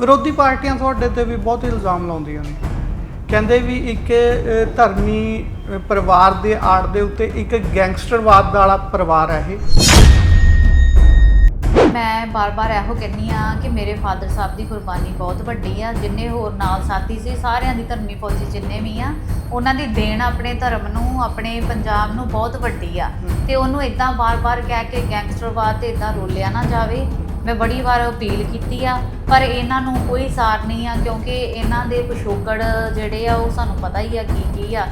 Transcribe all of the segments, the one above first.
ਵਿਰੋਧੀ ਪਾਰਟੀਆਂ ਤੁਹਾਡੇ ਤੇ ਵੀ ਬਹੁਤ ਇਲਜ਼ਾਮ ਲਾਉਂਦੀਆਂ ਨੇ। ਕਹਿੰਦੇ ਵੀ ਇੱਕ ਧਰਮੀ ਪਰਿਵਾਰ ਦੇ ਆੜ ਦੇ ਉੱਤੇ ਇੱਕ ਗੈਂਗਸਟਰਵਾਦ ਵਾਲਾ ਪਰਿਵਾਰ ਹੈ ਇਹ। ਮੈਂ ਬਾਰ-ਬਾਰ ਇਹੋ ਕਹਿੰਨੀ ਆ ਕਿ ਮੇਰੇ ਫਾਦਰ ਸਾਹਿਬ ਦੀ ਕੁਰਬਾਨੀ ਬਹੁਤ ਵੱਡੀ ਆ। ਜਿੰਨੇ ਹੋਰ ਨਾਲ ਸਾਥੀ ਸੀ ਸਾਰਿਆਂ ਦੀ ਧਰਮੀ ਫੌਜੀ ਜਿੰਨੇ ਵੀ ਆ ਉਹਨਾਂ ਦੀ ਦੇਣ ਆਪਣੇ ਧਰਮ ਨੂੰ ਆਪਣੇ ਪੰਜਾਬ ਨੂੰ ਬਹੁਤ ਵੱਡੀ ਆ। ਤੇ ਉਹਨੂੰ ਇਦਾਂ ਬਾਰ-ਬਾਰ ਕਹਿ ਕੇ ਗੈਂਗਸਟਰਵਾਦ ਤੇ ਇਦਾਂ ਰੋਲਿਆ ਨਾ ਜਾਵੇ। ਮੈਂ ਬੜੀ ਵਾਰ ਅਪੀਲ ਕੀਤੀ ਆ ਪਰ ਇਹਨਾਂ ਨੂੰ ਕੋਈ ਸਾਰ ਨਹੀਂ ਆ ਕਿਉਂਕਿ ਇਹਨਾਂ ਦੇ ਪਿਛੋਕੜ ਜਿਹੜੇ ਆ ਉਹ ਸਾਨੂੰ ਪਤਾ ਹੀ ਆ ਕੀ ਕੀ ਆ।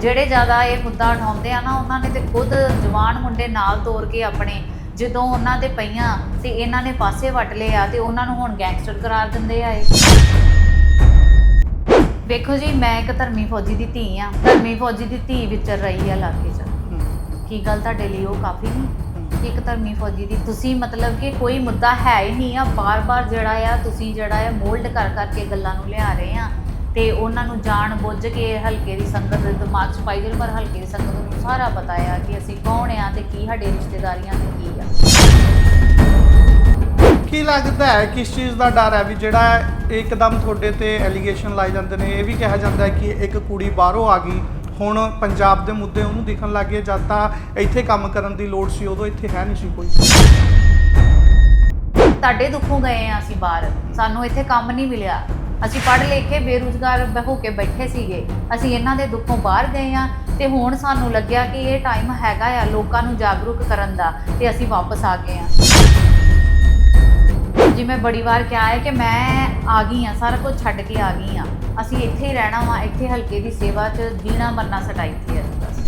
ਜਿਹੜੇ ਜ਼ਿਆਦਾ ਇਹ ਮੁੱਦਾ ਉਠਾਉਂਦੇ ਆ ਨਾ ਉਹਨਾਂ ਨੇ ਤੇ ਖੁਦ ਜਵਾਨ ਮੁੰਡੇ ਨਾਲ ਤੋਰ ਕੇ ਆਪਣੇ ਜਦੋਂ ਉਹਨਾਂ ਦੇ ਪਈਆਂ ਤੇ ਇਹਨਾਂ ਨੇ ਪਾਸੇ ਵੱਟ ਲਏ ਆ ਤੇ ਉਹਨਾਂ ਨੂੰ ਹੁਣ ਗੈਂਗਸਟਰ ਕਰਾਰ ਦਿੰਦੇ ਆ ਇਹ। ਵੇਖੋ ਜੀ ਮੈਂ ਇੱਕ ਧਰਮੀ ਫੌਜੀ ਦੀ ਧੀ ਆ ਧਰਮੀ ਫੌਜੀ ਦੀ ਧੀ ਵਿਚਰ ਰਹੀ ਆ ਇਲਾਕੇ 'ਚ ਕੀ ਗੱਲ ਤੁਹਾਡੇ ਲਈ ਉਹ ਕਾਫੀ ਨਹੀਂ? ਕਿ ਇੱਕ ਧਰਮੀ ਫੌਜੀ ਦੀ। ਤੁਸੀਂ ਮਤਲਬ ਕਿ ਕੋਈ ਮੁੱਦਾ ਹੈ ਹੀ ਨਹੀਂ ਆ। ਬਾਰ-ਬਾਰ ਜਿਹੜਾ ਆ, ਤੁਸੀਂ ਜਿਹੜਾ ਆ, ਮੋਲਡ ਕਰ ਕਰਕੇ ਗੱਲਾਂ ਨੂੰ ਲਿਆ ਰਹੇ ਆ। ਤੇ ਉਹਨਾਂ ਨੂੰ ਜਾਣ ਬੁੱਝ ਕੇ ਹਲਕੇ ਦੀ ਸੰਗਤ ਦੇ ਦਿਮਾਗ 'ਚ ਪਾਈ ਜਿਹੜੇ ਪਰ ਹਲਕੇ ਦੀ ਸੰਗਤ ਨੂੰ ਸਾਰਾ ਪਤਾ ਆ ਕਿ ਅਸੀਂ ਕੌਣ ਆ ਤੇ ਕੀ ਸਾਡੇ ਰਿਸ਼ਤੇਦਾਰੀਆਂ ਤੇ ਕੀ ਆ। ਕੀ ਲੱਗਦਾ ਹੈ ਕਿਸ ਚੀਜ਼ ਦਾ ਡਰ ਹੈ ਵੀ ਜਿਹੜਾ ਇੱਕਦਮ ਤੁਹਾਡੇ ਤੇ ਐਲੀਗੇਸ਼ਨ ਲਾਏ ਜਾਂਦੇ ਨੇ? ਇਹ ਵੀ ਕਿਹਾ ਜਾਂਦਾ ਹੈ ਕਿ ਇੱਕ ਕੁੜੀ ਬਾਹਰੋਂ ਆ ਗਈ ਹੁਣ ਪੰਜਾਬ ਦੇ ਮੁੱਦੇ ਉਹਨੂੰ ਦਿਖਣ ਗਏ, ਜਦ ਤਾਂ ਇੱਥੇ ਕੰਮ ਕਰਨ ਦੀ ਲੋੜ ਸੀ, ਉਦੋਂ ਇੱਥੇ ਹੈ ਨਹੀਂ ਸੀ ਕੋਈ। ਤੁਹਾਡੇ ਦੁੱਖੋਂ ਗਏ ਆ ਅਸੀਂ ਬਾਹਰ। ਸਾਨੂੰ ਇੱਥੇ ਕੰਮ ਨਹੀਂ ਮਿਲਿਆ। ਅਸੀਂ ਪੜ੍ਹ ਲਿਖ ਕੇ ਬੇਰੁਜ਼ਗਾਰ ਹੋ ਕੇ ਬੈਠੇ ਸੀਗੇ। ਅਸੀਂ ਇਹਨਾਂ ਦੇ ਦੁੱਖੋਂ ਬਾਹਰ ਗਏ ਆ ਤੇ ਹੁਣ ਸਾਨੂੰ ਲੱਗਿਆ ਕਿ ਇਹ ਟਾਈਮ ਹੈਗਾ ਆ ਲੋਕਾਂ ਨੂੰ ਜਾਗਰੂਕ ਕਰਨ ਦਾ ਤੇ ਅਸੀਂ ਵਾਪਸ ਆ ਗਏ ਆ ਜਿਵੇਂ ਬੜੀ ਵਾਰ ਕਿਹਾ ਹੈ ਕਿ ਮੈਂ ਆ ਗਈ ਆ ਸਾਰਾ ਕੁਝ ਛੱਡ ਕੇ ਆ ਗਈ ਆ ਅਸੀਂ ਇੱਥੇ ਹੀ ਰਹਿਣਾ ਵਾ ਇੱਥੇ ਹਲਕੇ ਦੀ ਸੇਵਾ 'ਚ ਜੀਣਾ ਮਰਨਾ ਸਟਾਈ ਤੇ ਬਸ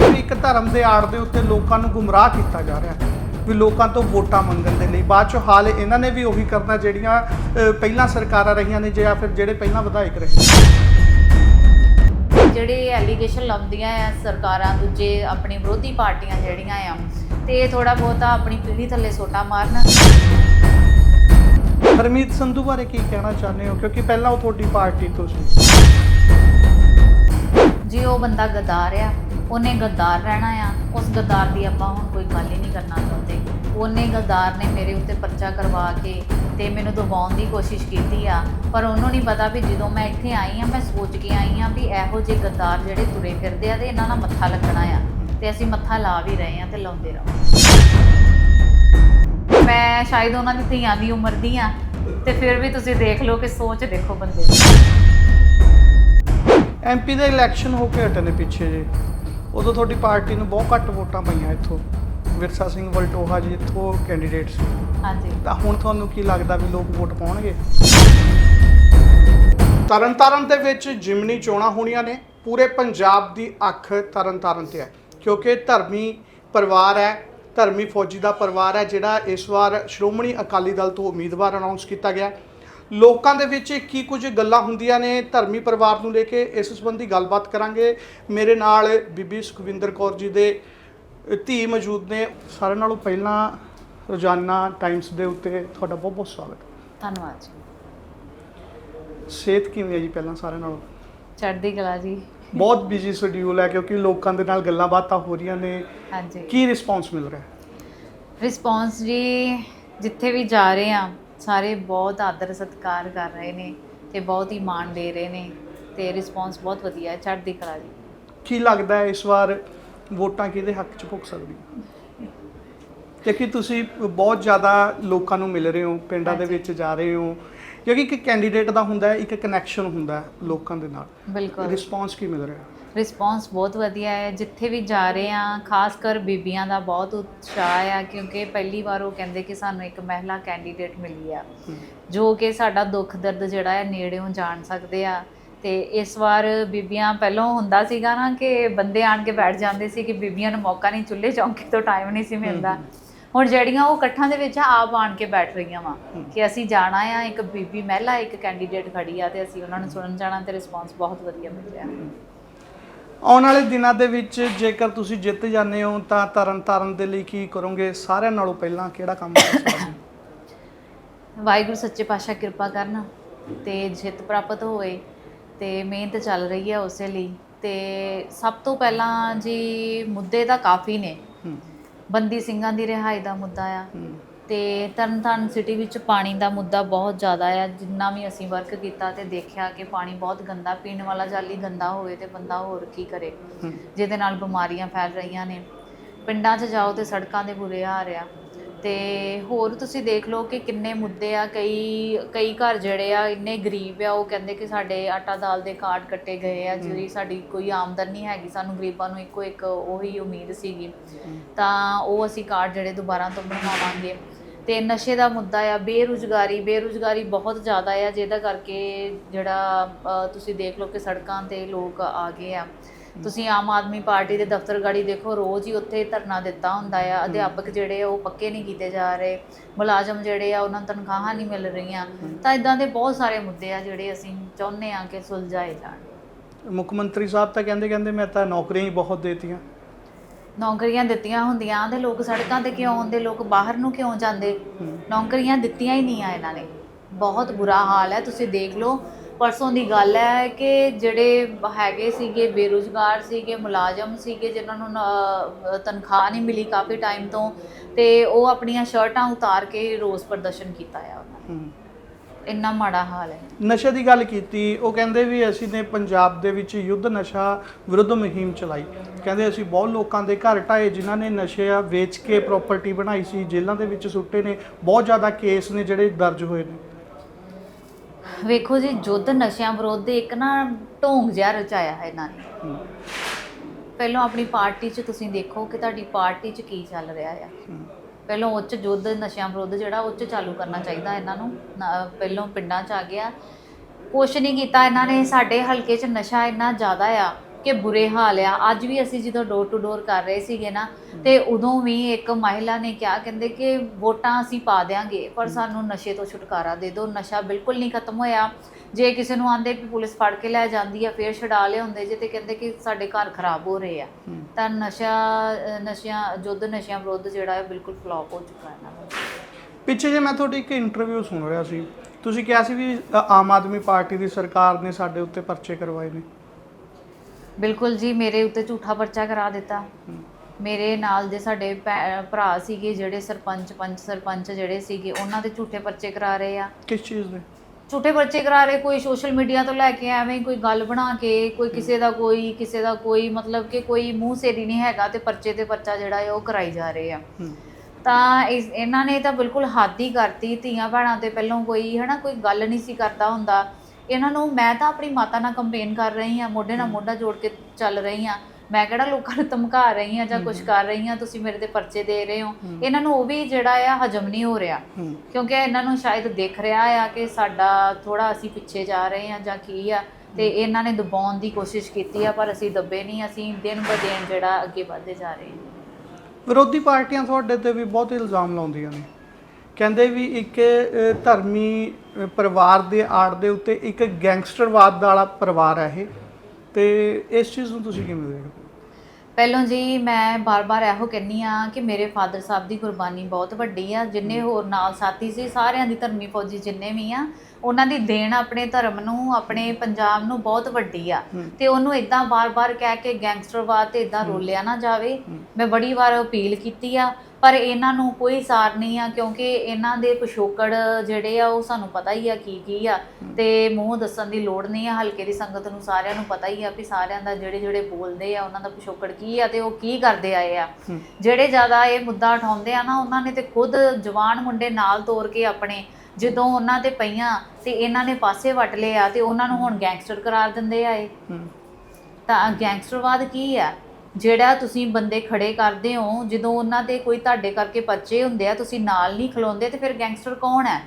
ਵੀ ਇੱਕ ਧਰਮ ਦੇ ਆੜ ਦੇ ਉੱਤੇ ਲੋਕਾਂ ਨੂੰ ਗੁੰਮਰਾਹ ਕੀਤਾ ਜਾ ਰਿਹਾ ਹੈ ਵੀ ਲੋਕਾਂ ਤੋਂ ਵੋਟਾਂ ਮੰਗਣ ਦੇ ਲਈ। ਬਾਅਦ ਚ ਹਾਲ ਇਹਨਾਂ ਨੇ ਵੀ ਉਹੀ ਕਰਨਾ ਜਿਹੜੀਆਂ ਅ, ਪਹਿਲਾਂ ਸਰਕਾਰਾਂ ਰਹੀਆਂ ਨੇ ਜਾਂ ਫਿਰ ਜਿਹੜੇ ਪਹਿਲਾਂ ਵਿਧਾਇਕ ਰਹੇ। ਜਿਹੜੇ ਐਲੀਗੇਸ਼ਨ ਲਾਉਂਦੀਆਂ ਆ ਸਰਕਾਰਾਂ ਦੂਜੇ ਆਪਣੀ ਵਿਰੋਧੀ ਪਾਰਟੀਆਂ ਜਿਹੜੀਆਂ ਆ ਤੇ ਥੋੜਾ ਬਹੁਤਾ ਆਪਣੀ ਪੀੜ੍ਹੀ ਥੱਲੇ ਸੋਟਾ ਮਾਰਨ। ਹਰਮੀਤ ਸੰਧੂ ਬਾਰੇ ਕੀ ਕਹਿਣਾ ਚਾਹੁੰਦੇ ਹੋ? ਕਿਉਂਕਿ ਪਹਿਲਾਂ ਉਹ ਤੁਹਾਡੀ ਪਾਰਟੀ ਤੋਂ ਸੀ। ਜੀ ਉਹ ਬੰਦਾ ਗਦਾਰ ਆ, ਉਹਨੇ ਗਦਾਰ ਰਹਿਣਾ ਆ, ਉਸ ਗਦਾਰ ਦੀ ਆਪਾਂ ਹੁਣ ਕੋਈ ਗੱਲ ਹੀ ਨਹੀਂ ਕਰਨਾ ਚਾਹੁੰਦੇ। ਉਹਨੇ ਗਦਾਰ ਨੇ ਮੇਰੇ ਉੱਤੇ ਪਰਚਾ ਕਰਵਾ ਕੇ ਤੇ ਮੈਨੂੰ ਦਬਾਉਣ ਦੀ ਕੋਸ਼ਿਸ਼ ਕੀਤੀ ਆ। ਪਰ ਉਹਨੂੰ ਨਹੀਂ ਪਤਾ ਵੀ ਜਦੋਂ ਮੈਂ ਇੱਥੇ ਆਈ ਆ, ਮੈਂ ਸੋਚ ਕੇ ਆਈ ਆ ਵੀ ਇਹੋ ਜਿਹੇ ਗਦਾਰ ਜਿਹੜੇ ਤੁਰੇ ਫਿਰਦੇ ਆ ਤੇ ਇਹਨਾਂ ਨਾਲ ਮੱਥਾ ਲੱਗਣਾ ਆ। ਤੇ ਅਸੀਂ ਮੱਥਾ ਲਾ ਵੀ ਰਹੇ ਆ ਤੇ ਲਾਉਂਦੇ ਰਹੋ ਮੈਂ ਸ਼ਾਇਦ ਉਹਨਾਂ ਦੀ ਧੀਆਂ ਦੀ ਉਮਰ ਦੀ ਆ ਤੇ ਫਿਰ ਵੀ ਤੁਸੀਂ ਦੇਖ ਲਓ ਕਿ ਸੋਚ ਦੇਖੋ ਬੰਦੇ ਦੀ। ਐਮਪੀ ਦੇ ਇਲੈਕਸ਼ਨ ਹੋ ਕੇ ਹਟੇ ਨੇ ਪਿੱਛੇ ਜੇ। ਉਦੋਂ ਤੁਹਾਡੀ ਪਾਰਟੀ ਨੂੰ ਬਹੁਤ ਘੱਟ ਵੋਟਾਂ ਪਈਆਂ ਇੱਥੋਂ। ਵਿਰਸਾ ਸਿੰਘ ਵਲਟੋਹਾ ਜੀ ਇੱਥੋਂ ਕੈਂਡੀਡੇਟ ਸੀ ਹਾਂਜੀ। ਤਾਂ ਹੁਣ ਤੁਹਾਨੂੰ ਕੀ ਲੱਗਦਾ ਵੀ ਲੋਕ ਵੋਟ ਪਾਉਣਗੇ? ਤਰਨਤਾਰਨ ਦੇ ਵਿੱਚ ਜਿਮਨੀ ਚੋਣਾਂ ਹੋਣੀਆਂ ਨੇ। ਪੂਰੇ ਪੰਜਾਬ ਦੀ ਅੱਖ ਤਰਨਤਾਰਨ ਤੇ ਹੈ। ਕਿਉਂਕਿ ਧਰਮੀ ਪਰਿਵਾਰ ਹੈ ਧਰਮੀ ਫੌਜੀ ਦਾ ਪਰਿਵਾਰ ਹੈ ਜਿਹੜਾ ਇਸ ਵਾਰ ਸ਼੍ਰੋਮਣੀ ਅਕਾਲੀ ਦਲ ਤੋਂ ਉਮੀਦਵਾਰ ਅਨਾਉਂਸ ਕੀਤਾ ਗਿਆ ਲੋਕਾਂ ਦੇ ਵਿੱਚ ਕੀ ਕੁਝ ਗੱਲਾਂ ਹੁੰਦੀਆਂ ਨੇ ਧਰਮੀ ਪਰਿਵਾਰ ਨੂੰ ਲੈ ਕੇ ਇਸ ਸੰਬੰਧੀ ਗੱਲਬਾਤ ਕਰਾਂਗੇ। ਮੇਰੇ ਨਾਲ ਬੀਬੀ ਸੁਖਵਿੰਦਰ ਕੌਰ ਜੀ ਦੇ ਧੀ ਮੌਜੂਦ ਨੇ। ਸਾਰਿਆਂ ਨਾਲੋਂ ਪਹਿਲਾਂ ਰੋਜ਼ਾਨਾ ਟਾਈਮਸ ਦੇ ਉੱਤੇ ਤੁਹਾਡਾ ਬਹੁਤ ਬਹੁਤ ਸਵਾਗਤ। ਧੰਨਵਾਦ ਜੀ। ਸਿਹਤ ਕਿਵੇਂ ਹੈ ਜੀ ਪਹਿਲਾਂ ਸਾਰਿਆਂ ਨਾਲੋਂ? ਚੜ੍ਹਦੀ ਕਲਾ ਜੀ। ਬਹੁਤ ਬਿਜ਼ੀ ਸ਼ਡਿਊਲ ਹੈ ਕਿਉਂਕਿ ਲੋਕਾਂ ਦੇ ਨਾਲ ਗੱਲਾਂ ਬਾਤਾਂ ਹੋ ਰਹੀਆਂ ਨੇ। ਹਾਂਜੀ। ਕੀ ਰਿਸਪੌਂਸ ਮਿਲ ਰਿਹਾ? ਹੈ ਰਿਸਪੌਂਸ ਜੀ ਜਿੱਥੇ ਵੀ ਜਾ ਰਹੇ ਆ ਸਾਰੇ ਬਹੁਤ ਆਦਰ ਸਤਿਕਾਰ ਕਰ ਰਹੇ ਨੇ ਤੇ ਬਹੁਤ ਹੀ ਮਾਣ ਦੇ ਰਹੇ ਨੇ ਤੇ ਰਿਸਪੌਂਸ ਬਹੁਤ ਵਧੀਆ ਹੈ ਚੜ੍ਹਦੀ ਕਲਾ ਜੀ। ਕੀ ਲੱਗਦਾ ਹੈ ਇਸ ਵਾਰ ਵੋਟਾਂ ਕਿਹਦੇ ਹੱਕ 'ਚ ਭੁੱਕ ਸਕਦੀਆਂ ਕਿਉਂਕਿ ਤੁਸੀਂ ਬਹੁਤ ਜ਼ਿਆਦਾ ਲੋਕਾਂ ਨੂੰ ਮਿਲ ਰਹੇ ਹੋ ਪਿੰਡਾਂ ਦੇ ਹਾਂਜੀ। ਵਿੱਚ ਜਾ ਰਹੇ ਹੋ ਕਿਉਂਕਿ ਇੱਕ ਕੈਂਡੀਡੇਟ ਦਾ ਹੁੰਦਾ ਹੈ ਇੱਕ ਕਨੈਕਸ਼ਨ ਹੁੰਦਾ ਹੈ ਲੋਕਾਂ ਦੇ ਨਾਲ। ਬਿਲਕੁਲ। ਰਿਸਪੌਂਸ ਕੀ ਮਿਲ ਰਿਹਾ? ਰਿਸਪੌਂਸ ਬਹੁਤ ਵਧੀਆ ਹੈ। ਜਿੱਥੇ ਵੀ ਜਾ ਰਹੇ ਆ ਖਾਸ ਕਰ ਬੀਬੀਆਂ ਦਾ ਬਹੁਤ ਉਤਸ਼ਾਹ ਆ ਕਿਉਂਕਿ ਪਹਿਲੀ ਵਾਰ ਉਹ ਕਹਿੰਦੇ ਕਿ ਸਾਨੂੰ ਇੱਕ ਮਹਿਲਾ ਕੈਂਡੀਡੇਟ ਮਿਲੀ ਆ। ਜੋ ਕਿ ਸਾਡਾ ਦੁੱਖ ਦਰਦ ਜਿਹੜਾ ਹੈ ਨੇੜਿਓਂ ਜਾਣ ਸਕਦੇ ਆ। ਤੇ ਇਸ ਵਾਰ ਬੀਬੀਆਂ ਪਹਿਲਾਂ ਹੁੰਦਾ ਸੀਗਾ ਨਾ ਕਿ ਬੰਦੇ ਆਣ ਕੇ ਬੈਠ ਜਾਂਦੇ ਸੀ ਕਿ ਬੀਬੀਆਂ ਨੂੰ ਮੌਕਾ ਨਹੀਂ ਚੁੱਲ੍ਹੇ ਚੌਂਕੇ ਤੋਂ ਟਾਈਮ ਨਹੀਂ ਸੀ ਮਿਲਦਾ। ਹੁਣ ਜਿਹੜੀਆਂ ਉਹ ਇਕੱਠਾਂ ਦੇ ਵਿੱਚ ਆਪ ਆਣ ਕੇ ਬੈਠ ਰਹੀਆਂ ਵਾ ਕਿ ਅਸੀਂ ਜਾਣਾ ਆ ਇੱਕ ਬੀਬੀ ਮਹਿਲਾ ਇੱਕ ਕੈਂਡੀਡੇਟ ਖੜੀ ਆ ਤੇ ਅਸੀਂ ਉਹਨਾਂ ਨੂੰ ਸੁਣਨ ਜਾਣਾ ਤੇ ਰਿਸਪੌਂਸ ਬਹੁਤ ਵਧੀਆ ਮਿਲ ਰਿਹਾ। ਆਉਣ ਵਾਲੇ ਦਿਨਾਂ ਦੇ ਵਿੱਚ ਜੇਕਰ ਤੁਸੀਂ ਜਿੱਤ ਜਾਂਦੇ ਹੋ ਤਾਂ ਤਰਨ ਤਾਰਨ ਦੇ ਲਈ ਕੀ ਕਰੋਗੇ? ਸਾਰਿਆਂ ਨਾਲੋਂ ਪਹਿਲਾਂ ਕਿਹੜਾ ਕੰਮ? ਵਾਹਿਗੁਰੂ ਸੱਚੇ ਪਾਤਸ਼ਾਹ ਕਿਰਪਾ ਕਰਨ ਤੇ ਜਿੱਤ ਪ੍ਰਾਪਤ ਹੋਏ ਤੇ ਮਿਹਨਤ ਚੱਲ ਰਹੀ ਹੈ ਉਸੇ ਲਈ ਤੇ ਸਭ ਤੋਂ ਪਹਿਲਾਂ ਜੀ ਮੁੱਦੇ ਤਾਂ ਕਾਫੀ ਨੇ। ਬੰਦੀ ਸਿੰਘਾਂ ਦੀ ਰਿਹਾਈ ਦਾ ਮੁੱਦਾ ਆ। ਤੇ ਤਰਨਤਾਰਨ ਸਿਟੀ ਵਿੱਚ ਪਾਣੀ ਦਾ ਮੁੱਦਾ ਬਹੁਤ ਜ਼ਿਆਦਾ ਆ। ਜਿੰਨਾ ਵੀ ਅਸੀਂ ਵਰਕ ਕੀਤਾ ਤੇ ਦੇਖਿਆ ਕਿ ਪਾਣੀ ਬਹੁਤ ਗੰਦਾ ਪੀਣ ਵਾਲਾ ਜਲ ਗੰਦਾ ਹੋਵੇ ਤੇ ਬੰਦਾ ਹੋਰ ਕੀ ਕਰੇ। ਜਿਹਦੇ ਨਾਲ ਬਿਮਾਰੀਆਂ ਫੈਲ ਰਹੀਆਂ ਨੇ। ਪਿੰਡਾਂ 'ਚ ਜਾਓ ਤੇ ਸੜਕਾਂ ਦੇ ਬੁਰੇ ਹਾਲ ਆ। ਤੇ ਹੋਰ ਤੁਸੀਂ ਦੇਖ ਲਓ ਕਿ ਕਿੰਨੇ ਮੁੱਦੇ ਆ ਕਈ ਕਈ ਘਰ ਜਿਹੜੇ ਆ ਇੰਨੇ ਗਰੀਬ ਆ ਉਹ ਕਹਿੰਦੇ ਕਿ ਸਾਡੇ ਆਟਾ ਦਾਲ ਦੇ ਕਾਰਡ ਕੱਟੇ ਗਏ ਆ ਜਿਹੜੀ ਸਾਡੀ ਕੋਈ ਆਮਦਨ ਨਹੀਂ ਹੈਗੀ ਸਾਨੂੰ ਗਰੀਬਾਂ ਨੂੰ ਇੱਕੋ ਇੱਕ ਉਹੀ ਉਮੀਦ ਸੀਗੀ। ਤਾਂ ਉਹ ਅਸੀਂ ਕਾਰਡ ਜਿਹੜੇ ਦੁਬਾਰਾ ਤੋਂ ਬਣਵਾਵਾਂਗੇ। ਤੇ ਨਸ਼ੇ ਦਾ ਮੁੱਦਾ ਆ ਬੇਰੁਜ਼ਗਾਰੀ ਬੇਰੁਜ਼ਗਾਰੀ ਬਹੁਤ ਜ਼ਿਆਦਾ ਆ ਜਿਹਦਾ ਕਰਕੇ ਜਿਹੜਾ ਤੁਸੀਂ ਦੇਖ ਲਓ ਕਿ ਸੜਕਾਂ ਤੇ ਲੋਕ ਆ ਗਏ ਆ। ਤੁਸੀਂ ਆਮ ਆਦਮੀ ਪਾਰਟੀ ਦੇ ਦਫ਼ਤਰ ਗਾੜੀ ਦੇਖੋ ਰੋਜ਼ ਹੀ ਉੱਥੇ ਧਰਨਾ ਦਿੱਤਾ ਹੁੰਦਾ ਆ। ਅਧਿਆਪਕ ਜਿਹੜੇ ਆ ਉਹ ਪੱਕੇ ਨਹੀਂ ਕੀਤੇ ਜਾ ਰਹੇ। ਮੁਲਾਜ਼ਮ ਜਿਹੜੇ ਆ ਉਹਨਾਂ ਨੂੰ ਤਨਖਾਹਾਂ ਨਹੀਂ ਮਿਲ ਰਹੀਆਂ। ਤਾਂ ਇਦਾਂ ਦੇ ਬਹੁਤ ਸਾਰੇ ਮੁੱਦੇ ਆ ਜਿਹੜੇ ਅਸੀਂ ਚਾਹੁੰਦੇ ਆ ਕਿ ਸੁਲਝਾਏ ਜਾਣ। ਮੁੱਖ ਮੰਤਰੀ ਸਾਹਿਬ ਤਾਂ ਕਹਿੰਦੇ ਕਹਿੰਦੇ ਮੈਂ ਤਾਂ ਨੌਕਰੀਆਂ ਹੀ ਬਹੁਤ ਦੇਤੀਆਂ। ਨੌਕਰੀਆਂ ਦਿੱਤੀਆਂ ਹੁੰਦੀਆਂ ਤੇ ਲੋਕ ਸੜਕਾਂ ਤੇ ਕਿਉਂ ਆਉਂਦੇ? ਲੋਕ ਬਾਹਰ ਨੂੰ ਕਿਉਂ ਜਾਂਦੇ? ਨੌਕਰੀਆਂ ਦਿੱਤੀਆਂ ਹੀ ਨਹੀਂ ਆ ਇਹਨਾਂ ਨੇ। ਬਹੁਤ ਬੁਰਾ ਹਾਲ ਹੈ। ਤੁਸੀਂ ਦੇਖ ਲਓ ਪਰਸੋਂ ਦੀ ਗੱਲ ਹੈ ਕਿ ਜਿਹੜੇ ਹੈਗੇ ਸੀਗੇ ਬੇਰੁਜ਼ਗਾਰ ਸੀਗੇ ਮੁਲਾਜ਼ਮ ਸੀਗੇ ਜਿਨ੍ਹਾਂ ਨੂੰ ਤਨਖਾਹ ਨਹੀਂ ਮਿਲੀ ਕਾਫੀ ਟਾਈਮ ਤੋਂ ਤੇ ਉਹ ਆਪਣੀਆਂ ਸ਼ਰਟਾਂ ਉਤਾਰ ਕੇ ਰੋਸ ਪ੍ਰਦਰਸ਼ਨ ਕੀਤਾ ਆ ਉਹਨਾਂ ਨੇ। ਇੰਨਾ ਮਾੜਾ ਹਾਲ ਹੈ। ਨਸ਼ੇ ਦੀ ਗੱਲ ਕੀਤੀ ਉਹ ਕਹਿੰਦੇ ਵੀ ਅਸੀਂ ਨੇ ਪੰਜਾਬ ਦੇ ਵਿੱਚ ਯੁੱਧ ਨਸ਼ਾ ਵਿਰੁੱਧ ਮੁਹਿੰਮ ਚਲਾਈ। ਕਹਿੰਦੇ ਅਸੀਂ ਬਹੁਤ ਲੋਕਾਂ ਦੇ ਘਰ ਢਾਏ ਜਿਨ੍ਹਾਂ ਨੇ ਨਸ਼ੇ ਆ ਵੇਚ ਕੇ ਪ੍ਰਾਪਰਟੀ ਬਣਾਈ ਸੀ ਜੇਲ੍ਹਾਂ ਦੇ ਵਿੱਚ ਸੁੱਟੇ ਨੇ ਬਹੁਤ ਜ਼ਿਆਦਾ ਕੇਸ ਨੇ ਜਿਹੜੇ ਦਰਜ ਹੋਏ ਨੇ। ਵੇਖੋ ਜੀ ਜੁੱਧ ਨਸ਼ਿਆਂ ਵਿਰੁੱਧ ਇੱਕ ਨਾ ਢੋਂਗ ਜਿਹਾ ਰਚਾਇਆ ਹੈ ਇਹਨਾਂ ਨੇ। ਪਹਿਲਾਂ ਆਪਣੀ ਪਾਰਟੀ 'ਚ ਤੁਸੀਂ ਦੇਖੋ ਕਿ ਤੁਹਾਡੀ ਪਾਰਟੀ 'ਚ ਕੀ ਚੱਲ ਰਿਹਾ ਆ। ਹੂੰ। ਪਹਿਲਾਂ ਉੱਚ ਯੁੱਧ ਨਸ਼ਿਆਂ ਵਿਰੁੱਧ ਜਿਹੜਾ ਉੱਚ ਚਾਲੂ ਕਰਨਾ ਚਾਹੀਦਾ ਇਹਨਾਂ ਨਾ- ਪਹਿਲਾਂ ਪਿੰਡਾਂ 'ਚ ਆ ਗਿਆ। ਕੁਛ ਨਹੀਂ ਕੀਤਾ ਇਹਨਾਂ ਨੇ ਸਾਡੇ ਹਲਕੇ 'ਚ ਨਸ਼ਾ ਇੰਨਾ ਜ਼ਿਆਦਾ ਆ। ਕਿ ਬੁਰੇ ਹਾਲ ਆ। ਅੱਜ ਵੀ ਅਸੀਂ ਜਦੋਂ ਡੋਰ ਟੂ ਡੋਰ ਕਰ ਰਹੇ ਸੀਗੇ ਨਾ ਤੇ ਉਦੋਂ ਵੀ ਇੱਕ ਮਹਿਲਾ ਨੇ ਕਿਹਾ ਕਹਿੰਦੇ ਕਿ ਵੋਟਾਂ ਅਸੀਂ ਪਾ ਦਿਆਂਗੇ ਪਰ ਸਾਨੂੰ ਨਸ਼ੇ ਤੋਂ ਛੁਟਕਾਰਾ ਦੇ ਦਿਓ। ਨਸ਼ਾ ਬਿਲਕੁਲ ਨਹੀਂ ਖਤਮ ਹੋਇਆ। ਜੇ ਕਿਸੇ ਨੂੰ ਆਂਦੇ ਵੀ ਪੁਲਿਸ ਫੜ ਕੇ ਲੈ ਜਾਂਦੀ ਆ ਫੇਰ ਛਡਾ ਲਿਆਉਂਦੇ ਜੇ ਤੇ ਕਹਿੰਦੇ ਕਿ ਸਾਡੇ ਘਰ ਖਰਾਬ ਹੋ ਰਹੇ ਆ। ਤਾਂ ਨਸ਼ਾ ਨਸ਼ਿਆਂ ਜੁੱਧ ਨਸ਼ਿਆਂ ਵਿਰੁੱਧ ਜਿਹੜਾ ਹੈ ਬਿਲਕੁਲ ਫਲॉप ਹੋ ਚੁੱਕਾ ਹੈ ਦਾ। ਪਿੱਛੇ ਜੇ ਮੈਂ ਤੁਹਾਡੀ ਇੱਕ ਇੰਟਰਵਿਊ ਸੁਣ ਰਿਹਾ ਸੀ ਤੁਸੀਂ ਕਿਹਾ ਸੀ ਵੀ ਆਮ ਆਦਮੀ ਪਾਰਟੀ ਦੀ ਸਰਕਾਰ ਨੇ ਸਾਡੇ ਉੱਤੇ ਪਰਚੇ ਕਰਵਾਏ ਨੇ। ਬਿਲਕੁਲ ਜੀ ਮੇਰੇ ਉੱਤੇ ਝੂਠਾ ਪਰਚਾ ਕਰਾ ਦਿੱਤਾ। ਮੇਰੇ ਨਾਲ ਦੇ ਸਾਡੇ ਭੈ- ਭਰਾ ਸੀਗੇ ਜਿਹੜੇ ਸਰਪੰਚ ਪੰਚ ਸਰਪੰਚ ਜਿਹੜੇ ਸੀਗੇ ਉਹਨਾਂ ਦੇ ਝੂਠੇ ਪਰਚੇ ਕਰਾ ਰਹੇ ਆ। ਕਿਸ ਚੀਜ਼ ਦੇ? ਝੂਠੇ ਪਰਚੇ ਕਰਾ ਰਹੇ ਕੋਈ ਸੋਸ਼ਲ ਮੀਡੀਆ ਤੋਂ ਲੈ ਕੇ ਐਵੇਂ ਹੀ ਕੋਈ ਗੱਲ ਬਣਾ ਕੇ ਕੋਈ ਕਿਸੇ ਦਾ ਕੋਈ ਕਿਸੇ ਦਾ ਕੋਈ ਮਤਲਬ ਕਿ ਕੋਈ ਮੂੰਹ ਸੇਰੀ ਨਹੀਂ ਹੈਗਾ ਤੇ ਪਰਚੇ ਤੇ ਪਰਚਾ ਜਿਹੜਾ ਹੈ ਉਹ ਕਰਾਈ ਜਾ ਰਹੇ ਆ। ਹੂੰ। ਤਾਂ ਇਸ ਇਹਨਾਂ ਨੇ ਤਾਂ ਬਿਲਕੁਲ ਹੱਦ ਹੀ ਕਰਤੀ ਧੀਆਂ ਭੈਣਾਂ ਤੇ ਪਹਿਲਾਂ ਕੋਈ ਹਨਾ ਕੋਈ ਗੱਲ ਨਹੀਂ ਸੀ ਕਰਦਾ ਹੁੰਦਾ। ਇਹਨਾਂ ਨੂੰ ਮੈਂ ਤਾਂ ਆਪਣੀ ਮਾਤਾ ਨਾਲ ਕੰਪੇਨ ਕਰ ਰਹੀ ਹਾਂ ਮੋਢੇ ਨਾਲ ਮੋਢਾ ਜੋੜ ਕੇ ਚੱਲ ਰਹੀ ਹਾਂ। ਮੈਂ ਕਿਹੜਾ ਲੋਕਾਂ ਨੂੰ ਧਮਕਾ ਰਹੀ ਹਾਂ ਜਾਂ ਕੁਝ ਕਰ ਰਹੀ ਹਾਂ ਤੁਸੀਂ ਮੇਰੇ ਤੇ ਪਰਚੇ ਦੇ ਰਹੇ ਹੋ। ਇਹਨਾਂ ਨੂੰ ਉਹ ਵੀ ਜਿਹੜਾ ਆ ਹਜਮ ਨਹੀਂ ਹੋ ਰਿਹਾ। ਕਿਉਂਕਿ ਇਹਨਾਂ ਨੂੰ ਸ਼ਾਇਦ ਦਿਖ ਰਿਹਾ ਆ ਕਿ ਸਾਡਾ ਥੋੜਾ ਅਸੀਂ ਪਿੱਛੇ ਜਾ ਰਹੇ ਹਾਂ ਜਾਂ ਕੀ ਆ। ਤੇ ਇਹਨਾਂ ਨੇ ਦਬਾਉਣ ਦੀ ਕੋਸ਼ਿਸ਼ ਕੀਤੀ ਆ ਪਰ ਅਸੀਂ ਦੱਬੇ ਨਹੀਂ ਅਸੀਂ ਦਿਨ ਬ ਦਿਨ ਜਿਹੜਾ ਅੱਗੇ ਵਧਦੇ ਜਾ ਰਹੇ ਹਾਂ। ਵਿਰੋਧੀ ਪਾਰਟੀਆਂ ਤੁਹਾਡੇ ਤੇ ਵੀ ਬਹੁਤ ਇਲਜ਼ਾਮ ਲਾਉਂਦੀਆਂ ਨੇ। ਕਹਿੰਦੇ ਵੀ ਇੱਕ ਧਰਮੀ ਪਰਿਵਾਰ ਦੇ ਆੜ ਦੇ ਉੱਤੇ ਇੱਕ ਗੈਂਗਸਟਰਵਾਦ ਵਾਲਾ ਪਰਿਵਾਰ ਹੈ ਇਹ। ਤੇ ਇਸ ਚੀਜ਼ ਨੂੰ ਤੁਸੀਂ ਕਿਵੇਂ ਦੇਖਦੇ ਹੋ? ਪਹਿਲੋਂ ਜੀ ਮੈਂ ਬਾਰ-ਬਾਰ ਇਹੋ ਕਹਿੰਨੀ ਆ ਕਿ ਮੇਰੇ ਫਾਦਰ ਸਾਹਿਬ ਦੀ ਕੁਰਬਾਨੀ ਬਹੁਤ ਵੱਡੀ ਆ। ਜਿੰਨੇ ਹੋਰ ਨਾਲ ਸਾਥੀ ਸੀ ਸਾਰਿਆਂ ਦੀ ਧਰਮੀ ਫੌਜੀ ਜਿੰਨੇ ਵੀ ਆ ਉਹਨਾਂ ਦੀ ਦੇਣ ਆਪਣੇ ਧਰਮ ਨੂੰ ਆਪਣੇ ਪੰਜਾਬ ਨੂੰ ਬਹੁਤ ਵੱਡੀ ਆ। ਤੇ ਉਹਨੂੰ ਇਦਾਂ ਬਾਰ-ਬਾਰ ਕਹਿ ਕੇ ਗੈਂਗਸਟਰਵਾਦ ਤੇ ਇਦਾਂ ਰੋਲਿਆ ਨਾ ਜਾਵੇ। ਮੈਂ ਬੜੀ ਵਾਰ ਅਪੀਲ ਕੀਤੀ ਆ ਪਰ ਇਹਨਾਂ ਨੂੰ ਕੋਈ ਸਾਰ ਨਹੀਂ ਆ ਕਿਉਂਕਿ ਇਹਨਾਂ ਦੇ ਪਿਛੋਕੜ ਜਿਹੜੇ ਆ ਉਹ ਸਾਨੂੰ ਪਤਾ ਹੀ ਆ ਕੀ ਕੀ ਆ। ਤੇ ਮੂੰਹ ਦੱਸਣ ਦੀ ਲੋੜ ਨਹੀਂ ਆ ਹਲਕੇ ਦੀ ਸੰਗਤ ਨੂੰ ਸਾਰਿਆਂ ਨੂੰ ਪਤਾ ਹੀ ਆ ਵੀ ਸਾਰਿਆਂ ਦਾ ਜਿਹੜੇ ਜਿਹੜੇ ਬੋਲਦੇ ਆ ਉਹਨਾਂ ਦਾ ਪਿਛੋਕੜ ਕੀ ਆ ਤੇ ਉਹ ਕੀ ਕਰਦੇ ਆਏ ਆ। ਜਿਹੜੇ ਜ਼ਿਆਦਾ ਇਹ ਮੁੱਦਾ ਉਠਾਉਂਦੇ ਆ ਨਾ ਉਹਨਾਂ ਨੇ ਤੇ ਖੁਦ ਜਵਾਨ ਮੁੰਡੇ ਨਾਲ ਤੋਰ ਕੇ ਆਪਣੇ ਜਦੋਂ ਉਹਨਾਂ ਤੇ ਪਈਆਂ ਤੇ ਇਹਨਾਂ ਨੇ ਪਾਸੇ ਵਟ ਲਏ ਆ ਤੇ ਉਹਨਾਂ ਨੂੰ ਹੁਣ ਗੈਂਗਸਟਰ ਕਰਾਰ ਦਿੰਦੇ ਆ ਇਹ। ਤਾਂ ਗੈਂਗਸਟਰਵਾਦ ਕੀ ਆ? ਜਿਹੜਾ ਤੁਸੀਂ ਬੰਦੇ ਖੜੇ ਕਰਦੇ ਹੋ ਜਦੋਂ ਉਹਨਾਂ ਤੇ ਕੋਈ ਤੁਹਾਡੇ ਕਰਕੇ ਪਰਚੇ ਹੁੰਦੇ ਆ ਤੁਸੀਂ ਨਾਲ ਨਹੀਂ ਖਲੋਂਦੇ ਤੇ ਫਿਰ ਗੈਂਗਸਟਰ ਕੌਣ ਹੈ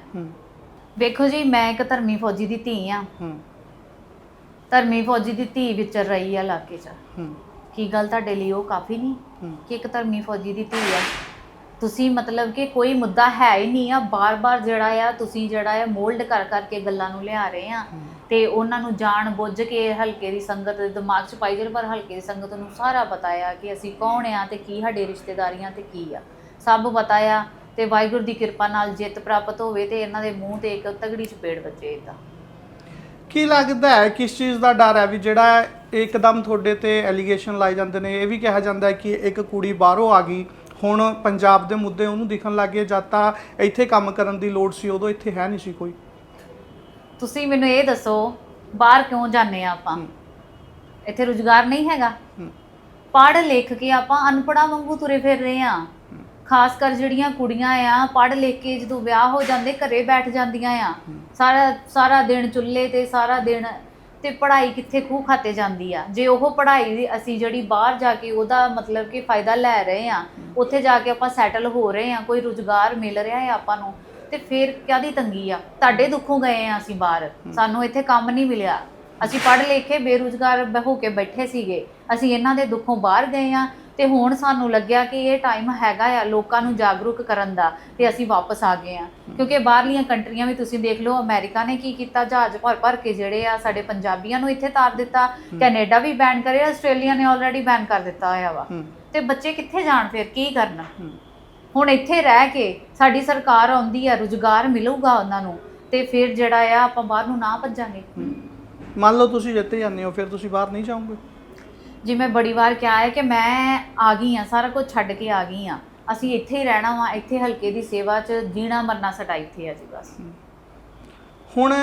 ਵੇਖੋ ਜੀ ਮੈਂ ਇੱਕ ਧਰਮੀ ਫੌਜੀ ਦੀ ਧੀ ਆ। ਧਰਮੀ ਫੌਜੀ ਦੀ ਧੀ ਵਿਚਰ ਰਹੀ ਆ ਇਲਾਕੇ 'ਚ। ਕੀ ਗੱਲ ਤੁਹਾਡੇ ਲਈ ਉਹ ਕਾਫੀ ਨਹੀਂ ਕਿ ਇੱਕ ਧਰਮੀ ਫੌਜੀ ਦੀ ਧੀ ਆ? ਤੁਸੀਂ ਮਤਲਬ ਕਿ ਕੋਈ ਮੁੱਦਾ ਹੈ ਹੀ ਨਹੀਂ ਆ ਬਾਰ-ਬਾਰ ਜਿਹੜਾ ਆ ਤੁਸੀਂ ਜਿਹੜਾ ਆ ਮੋਲਡ ਕਰ ਕਰਕੇ ਗੱਲਾਂ ਨੂੰ ਲਿਆ ਰਹੇ ਆ। ਤੇ ਉਹਨਾਂ ਨੂੰ ਜਾਣ ਬੁੱਝ ਕੇ ਹਲਕੇ ਦੀ ਸੰਗਤ ਦੇ ਦਿਮਾਗ 'ਚ ਪਾਈ ਜਾਂਦੇ ਪਰ ਹਲਕੇ ਦੀ ਸੰਗਤ ਨੂੰ ਸਾਰਾ ਪਤਾ ਆ ਕਿ ਅਸੀਂ ਕੌਣ ਆ ਤੇ ਕੀ ਸਾਡੇ ਰਿਸ਼ਤੇਦਾਰੀਆਂ ਤੇ ਕੀ ਆ। ਸਭ ਪਤਾ ਆ ਤੇ ਵਾਹਿਗੁਰੂ ਦੀ ਕਿਰਪਾ ਨਾਲ ਜਿੱਤ ਪ੍ਰਾਪਤ ਹੋਵੇ ਤੇ ਇਹਨਾਂ ਦੇ ਮੂੰਹ ਤੇ ਇੱਕ ਤਗੜੀ ਚਪੇੜ ਵੱਜੇ ਇਦਾਂ ਕੀ ਲੱਗਦਾ ਹੈ ਕਿਸ ਚੀਜ਼ ਦਾ ਡਰ ਹੈ ਵੀ ਜਿਹੜਾ ਇੱਕਦਮ ਤੁਹਾਡੇ ਤੇ ਐਲੀਗੇਸ਼ਨ ਲਾਏ ਜਾਂਦੇ ਨੇ ਇਹ ਵੀ ਕਿਹਾ ਜਾਂਦਾ ਹੈ ਕਿ ਇੱਕ ਕੁੜੀ ਬਾਹਰੋਂ ਆ ਗਈ ਹੁਣ ਪੰਜਾਬ ਦੇ ਮੁੱਦੇ ਉਹਨੂੰ ਦਿਖਣ ਲੱਗੇ ਜਦ ਤਾਂ ਇੱਥੇ ਕੰਮ ਕਰਨ ਦੀ ਲੋੜ ਸੀ ਉਦੋਂ ਇੱਥੇ ਹੈ ਨਹੀਂ ਸੀ ਕੋਈ। ਤੁਸੀਂ ਮੈਨੂੰ ਇਹ ਦੱਸੋ ਬਾਹਰ ਕਿਉਂ ਜਾਂਦੇ ਆ ਆਪਾਂ? ਹੂੰ। ਇੱਥੇ ਰੁਜ਼ਗਾਰ ਨਹੀਂ ਹੈਗਾ? ਹੂੰ। ਪੜ੍ਹ ਲਿਖ ਕੇ ਆਪਾਂ ਅਨਪੜ੍ਹਾਂ ਵਾਂਗੂ ਤੁਰੇ ਫਿਰ ਰਹੇ ਆ। ਖਾਸ ਕਰ ਜਿਹੜੀਆਂ ਕੁੜੀਆਂ ਆ ਪੜ੍ਹ ਲਿਖ ਕੇ ਜਦੋਂ ਵਿਆਹ ਹੋ ਜਾਂਦੇ ਘਰੇ ਬੈਠ ਜਾਂਦੀਆਂ ਆ। ਸਾਰਾ ਸਾਰਾ ਦਿਨ ਚੁੱਲ੍ਹੇ ਤੇ ਸਾਰਾ ਦਿਨ ਤੇ ਪੜ੍ਹਾਈ ਕਿੱਥੇ ਖੂਹ ਖਾਤੇ ਜਾਂਦੀ ਆ। ਜੇ ਉਹ ਪੜ੍ਹਾਈ ਦੀ ਅਸੀਂ ਜਿਹੜੀ ਬਾਹਰ ਜਾ ਕੇ ਉਹਦਾ ਮਤਲਬ ਕਿ ਫਾਇਦਾ ਲੈ ਰਹੇ ਆ, ਉੱਥੇ ਜਾ ਕੇ ਆਪਾਂ ਸੈਟਲ ਹੋ ਰਹੇ ਆ, ਕੋਈ ਰੁਜ਼ਗਾਰ ਮਿਲ ਰਿਹਾ ਹੈ ਆਪਾਂ ਨੂੰ, ਤੇ ਫਿਰ ਕਾਦੀ ਤੰਗੀ ਆ? ਤੁਹਾਡੇ ਦੁੱਖੋਂ ਗਏ ਆ ਅਸੀਂ ਬਾਹਰ। ਸਾਨੂੰ ਇੱਥੇ ਕੰਮ ਨਹੀਂ ਮਿਲਿਆ। ਅਸੀਂ ਪੜ੍ਹ ਲਿਖ ਕੇ ਬੇਰੁਜ਼ਗਾਰ ਹੋ ਕੇ ਬੈਠੇ ਸੀਗੇ। ਅਸੀਂ ਇਹਨਾਂ ਦੇ ਦੁੱਖੋਂ ਬਾਹਰ ਗਏ ਆ। ਤੇ ਹੁਣ ਸਾਨੂੰ ਲੱਗਿਆ ਕਿ ਇਹ ਟਾਈਮ ਹੈਗਾ ਆ ਲੋਕਾਂ ਨੂੰ ਜਾਗਰੂਕ ਕਰਨ ਦਾ ਤੇ ਅਸੀਂ ਵਾਪਸ ਆ ਗਏ ਆ। ਕਿਉਂਕਿ ਬਾਹਰਲੀਆਂ ਕੰਟਰੀਆਂ ਵੀ ਤੁਸੀਂ ਦੇਖ ਲਓ ਅਮਰੀਕਾ ਨੇ ਕੀ ਕੀਤਾ ਜਹਾਜ਼ ਭਰ ਭਰ ਕੇ ਜਿਹੜੇ ਆ ਸਾਡੇ ਪੰਜਾਬੀਆਂ ਨੂੰ ਇੱਥੇ ਤਾਰ ਦਿੱਤਾ ਕੈਨੇਡਾ ਵੀ ਬੈਨ ਕਰਿਆ ਆਸਟ੍ਰੇਲੀਆ ਨੇ ਆਲਰੇਡੀ ਬੈਨ ਕਰ ਦਿੱਤਾ ਹੋਇਆ ਵਾ। ਤੇ ਬੱਚੇ ਕਿੱਥੇ ਜਾਣ ਫਿਰ ਕੀ ਕਰਨ? ਹੁਣ ਇੱਥੇ ਰਹਿ ਕੇ ਸਾਡੀ ਸਰਕਾਰ ਆਉਂਦੀ ਆ ਰੁਜ਼ਗਾਰ ਮਿਲੂਗਾ ਉਹਨਾਂ ਨੂੰ ਤੇ ਫਿਰ ਜਿਹੜਾ ਆ ਆਪਾਂ ਬਾਹਰ ਨੂੰ ਨਾ ਭੱਜਾਂਗੇ। ਮੰਨ ਲਓ ਤੁਸੀਂ ਜਿੱਤੇ ਜਾਂਦੇ ਹੋ ਫਿਰ ਤੁਸੀਂ ਬਾਹਰ ਨਹੀਂ ਜਾਓਗੇ? ਜੀ ਬੜੀ ਵਾਰ ਕਿਹਾ ਹੈ ਕਿ ਮੈਂ ਆ ਗਈ ਆ ਸਾਰਾ ਕੁਝ ਛੱਡ ਕੇ ਆ ਗਈ ਆ ਅਸੀਂ ਇੱਥੇ ਹੀ ਰਹਿਣਾ ਵਾ ਇੱਥੇ ਹਲਕੇ ਦੀ ਸੇਵਾ 'ਚ ਜੀਣਾ ਮਰਨਾ ਸਾਡਾ ਇੱਥੇ ਆ ਜੀ ਬਸ। ਹੁਣ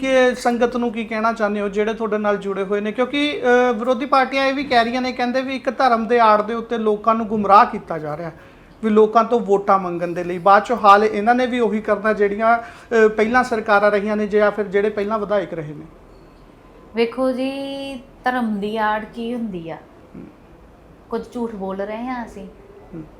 ਕਿ ਸੰਗਤ ਨੂੰ ਕੀ ਕਹਿਣਾ ਚਾਹੁੰਦੇ ਹੋ ਜਿਹੜੇ ਤੁਹਾਡੇ ਨਾਲ ਜੁੜੇ ਹੋਏ ਨੇ? ਕਿਉਂਕਿ ਅ, ਵਿਰੋਧੀ ਪਾਰਟੀਆਂ ਇਹ ਵੀ ਕਹਿ ਰਹੀਆਂ ਨੇ ਕਹਿੰਦੇ ਵੀ ਇੱਕ ਧਰਮ ਦੇ ਆੜ ਦੇ ਉੱਤੇ ਲੋਕਾਂ ਨੂੰ ਗੁੰਮਰਾਹ ਕੀਤਾ ਜਾ ਰਿਹਾ ਵੀ ਲੋਕਾਂ ਤੋਂ ਵੋਟਾਂ ਮੰਗਣ ਦੇ ਲਈ। ਬਾਅਦ ਚੋਂ ਹਾਲ ਇਹਨਾਂ ਨੇ ਵੀ ਉਹੀ ਕਰਨਾ ਜਿਹੜੀਆਂ ਅ, ਪਹਿਲਾਂ ਸਰਕਾਰਾਂ ਰਹੀਆਂ ਨੇ ਜਾਂ ਫਿਰ ਜਿਹੜੇ ਪਹਿਲਾਂ ਵਿਧਾਇਕ ਰਹੇ ਨੇ। ਵੇਖੋ ਜੀ ਧਰਮ ਦੀ ਆੜ ਕੀ ਹੁੰਦੀ ਆ? ਕੁਝ ਝੂਠ ਬੋਲ ਰਹੇ ਆ ਅਸੀਂ।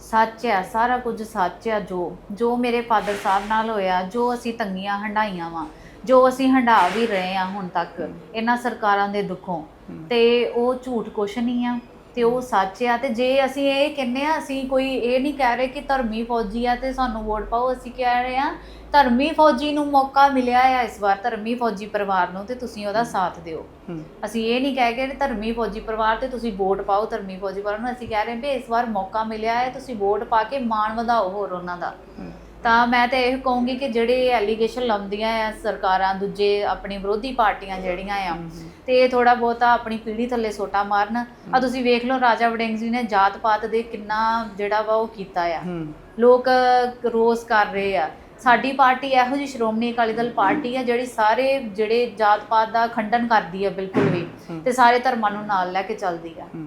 ਸੱਚ ਆ ਸਾਰਾ ਕੁਝ ਸੱਚ ਆ ਜੋ ਜੋ ਮੇਰੇ ਫਾਦਰ ਸਾਹਿਬ ਨਾਲ ਹੋਇਆ ਜੋ ਅਸੀਂ ਤੰਗੀਆਂ ਹੰਡਾਈਆਂ ਵਾ ਜੋ ਅਸੀਂ ਹੰਡਾ ਵੀ ਰਹੇ ਆ ਹੁਣ ਤੱਕ ਇਹਨਾਂ ਸਰਕਾਰਾਂ ਦੇ ਦੁੱਖੋਂ। ਤੇ ਉਹ ਝੂਠ ਕੁਛ ਨਹੀਂ ਆ ਤੇ ਉਹ ਸੱਚ ਆ ਤੇ ਜੇ ਅਸੀਂ ਇਹ ਕਹਿੰਦੇ ਆ ਅਸੀਂ ਕੋਈ ਇਹ ਨਹੀਂ ਕਹਿ ਰਹੇ ਕਿ ਧਰਮੀ ਫੌਜੀ ਆ ਤੇ ਸਾਨੂੰ ਵੋਟ ਪਾਓ ਅਸੀਂ ਕਹਿ ਰਹੇ ਆ ਧਰਮੀ ਫੌਜੀ ਨੂੰ ਮੌਕਾ ਮਿਲਿਆ ਆ ਇਸ ਵਾਰ ਧਰਮੀ ਫੌਜੀ ਪਰਿਵਾਰ ਨੂੰ ਤੇ ਤੁਸੀਂ ਉਹਦਾ ਸਾਥ ਦਿਓ। ਹੂੰ। ਅਸੀਂ ਇਹ ਨਹੀਂ ਕਹਿ ਕਿ ਧਰਮੀ ਫੌਜੀ ਪਰਿਵਾਰ ਤੇ ਤੁਸੀਂ ਵੋਟ ਪਾਓ ਧਰਮੀ ਫੌਜੀ ਪਰਿਵਾਰ ਨੂੰ ਅਸੀਂ ਕਹਿ ਰਹੇ ਹਾਂ ਵੀ ਇਸ ਵਾਰ ਮੌਕਾ ਮਿਲਿਆ ਹੈ ਤੁਸੀਂ ਵੋਟ ਪਾ ਕੇ ਮਾਣ ਵਧਾਓ ਹੋਰ ਉਹਨਾਂ ਦਾ। ਹੂੰ। ਤਾਂ ਮੈਂ ਤਾਂ ਇਹ ਕਹੂੰਗੀ ਕਿ ਜਿਹੜੇ ਐਲੀਗੇਸ਼ਨ ਲਾਉਂਦੀਆਂ ਆ ਸਰਕਾਰਾਂ ਦੂਜੇ ਆਪਣੀ ਵਿਰੋਧੀ ਪਾਰਟੀਆਂ ਜਿਹੜੀਆਂ ਆ ਤੇ ਇਹ ਥੋੜਾ ਬਹੁਤਾ ਆਪਣੀ ਪੀੜ੍ਹੀ ਥੱਲੇ ਸੋਟਾ ਮਾਰਨ। ਆ ਤੁਸੀਂ ਵੇਖ ਲਓ ਰਾਜਾ ਵੜਿੰਗ ਜੀ ਨੇ ਜਾਤ ਪਾਤ ਦੇ ਕਿੰਨਾ ਜਿਹੜਾ ਵਾ ਉਹ ਕੀਤਾ ਆ। ਹੂੰ। ਲੋਕ ਰੋਸ ਕਰ ਰਹੇ ਆ। ਸਾਡੀ ਪਾਰਟੀ ਇਹੋ ਜਿਹੀ ਸ਼੍ਰੋਮਣੀ ਅਕਾਲੀ ਦਲ ਪਾਰਟੀ ਆ ਜਿਹੜੀ ਸਾਰੇ ਜਿਹੜੇ ਜਾਤ ਪਾਤ ਦਾ ਖੰਡਨ ਕਰਦੀ ਆ ਬਿਲਕੁਲ ਵੀ ਤੇ ਸਾਰੇ ਧਰਮਾਂ ਨੂੰ ਨਾਲ ਲੈ ਕੇ ਚੱਲਦੀ ਆ ਹੂੰ।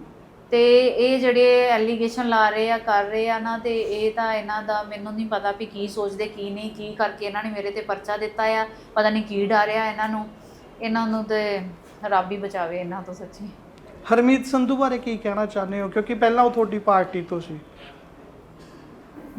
ਤੇ ਇਹ ਜਿਹੜੇ ਐਲੀਗੇਸ਼ਨ ਲਾ ਰਹੇ ਆ ਕਰ ਰਹੇ ਆ ਨਾ ਤੇ ਇਹ ਤਾਂ ਇਹਨਾਂ ਦਾ ਮੈਨੂੰ ਨਹੀਂ ਪਤਾ ਵੀ ਕੀ ਸੋਚਦੇ ਕੀ ਨਹੀਂ ਕੀ ਕਰਕੇ ਇਹਨਾਂ ਨੇ ਮੇਰੇ ਤੇ ਪਰਚਾ ਦਿੱਤਾ ਆ। ਪਤਾ ਨਹੀਂ ਕੀ ਡਰਿਆ ਇਹਨਾਂ ਨੂੰ। ਇਹਨਾਂ ਨੂੰ ਤੇ ਰੱਬ ਹੀ ਬਚਾਵੇ ਇਹਨਾਂ ਤੋਂ ਸੱਚੀ। ਹਰਮੀਤ ਸੰਧੂ ਬਾਰੇ ਕੀ ਕਹਿਣਾ ਚਾਹੁੰਦੇ ਹੋ? ਕਿਉਂਕਿ ਪਹਿਲਾਂ ਉਹ ਤੁਹਾਡੀ ਪਾਰਟੀ ਤੋਂ ਸੀ।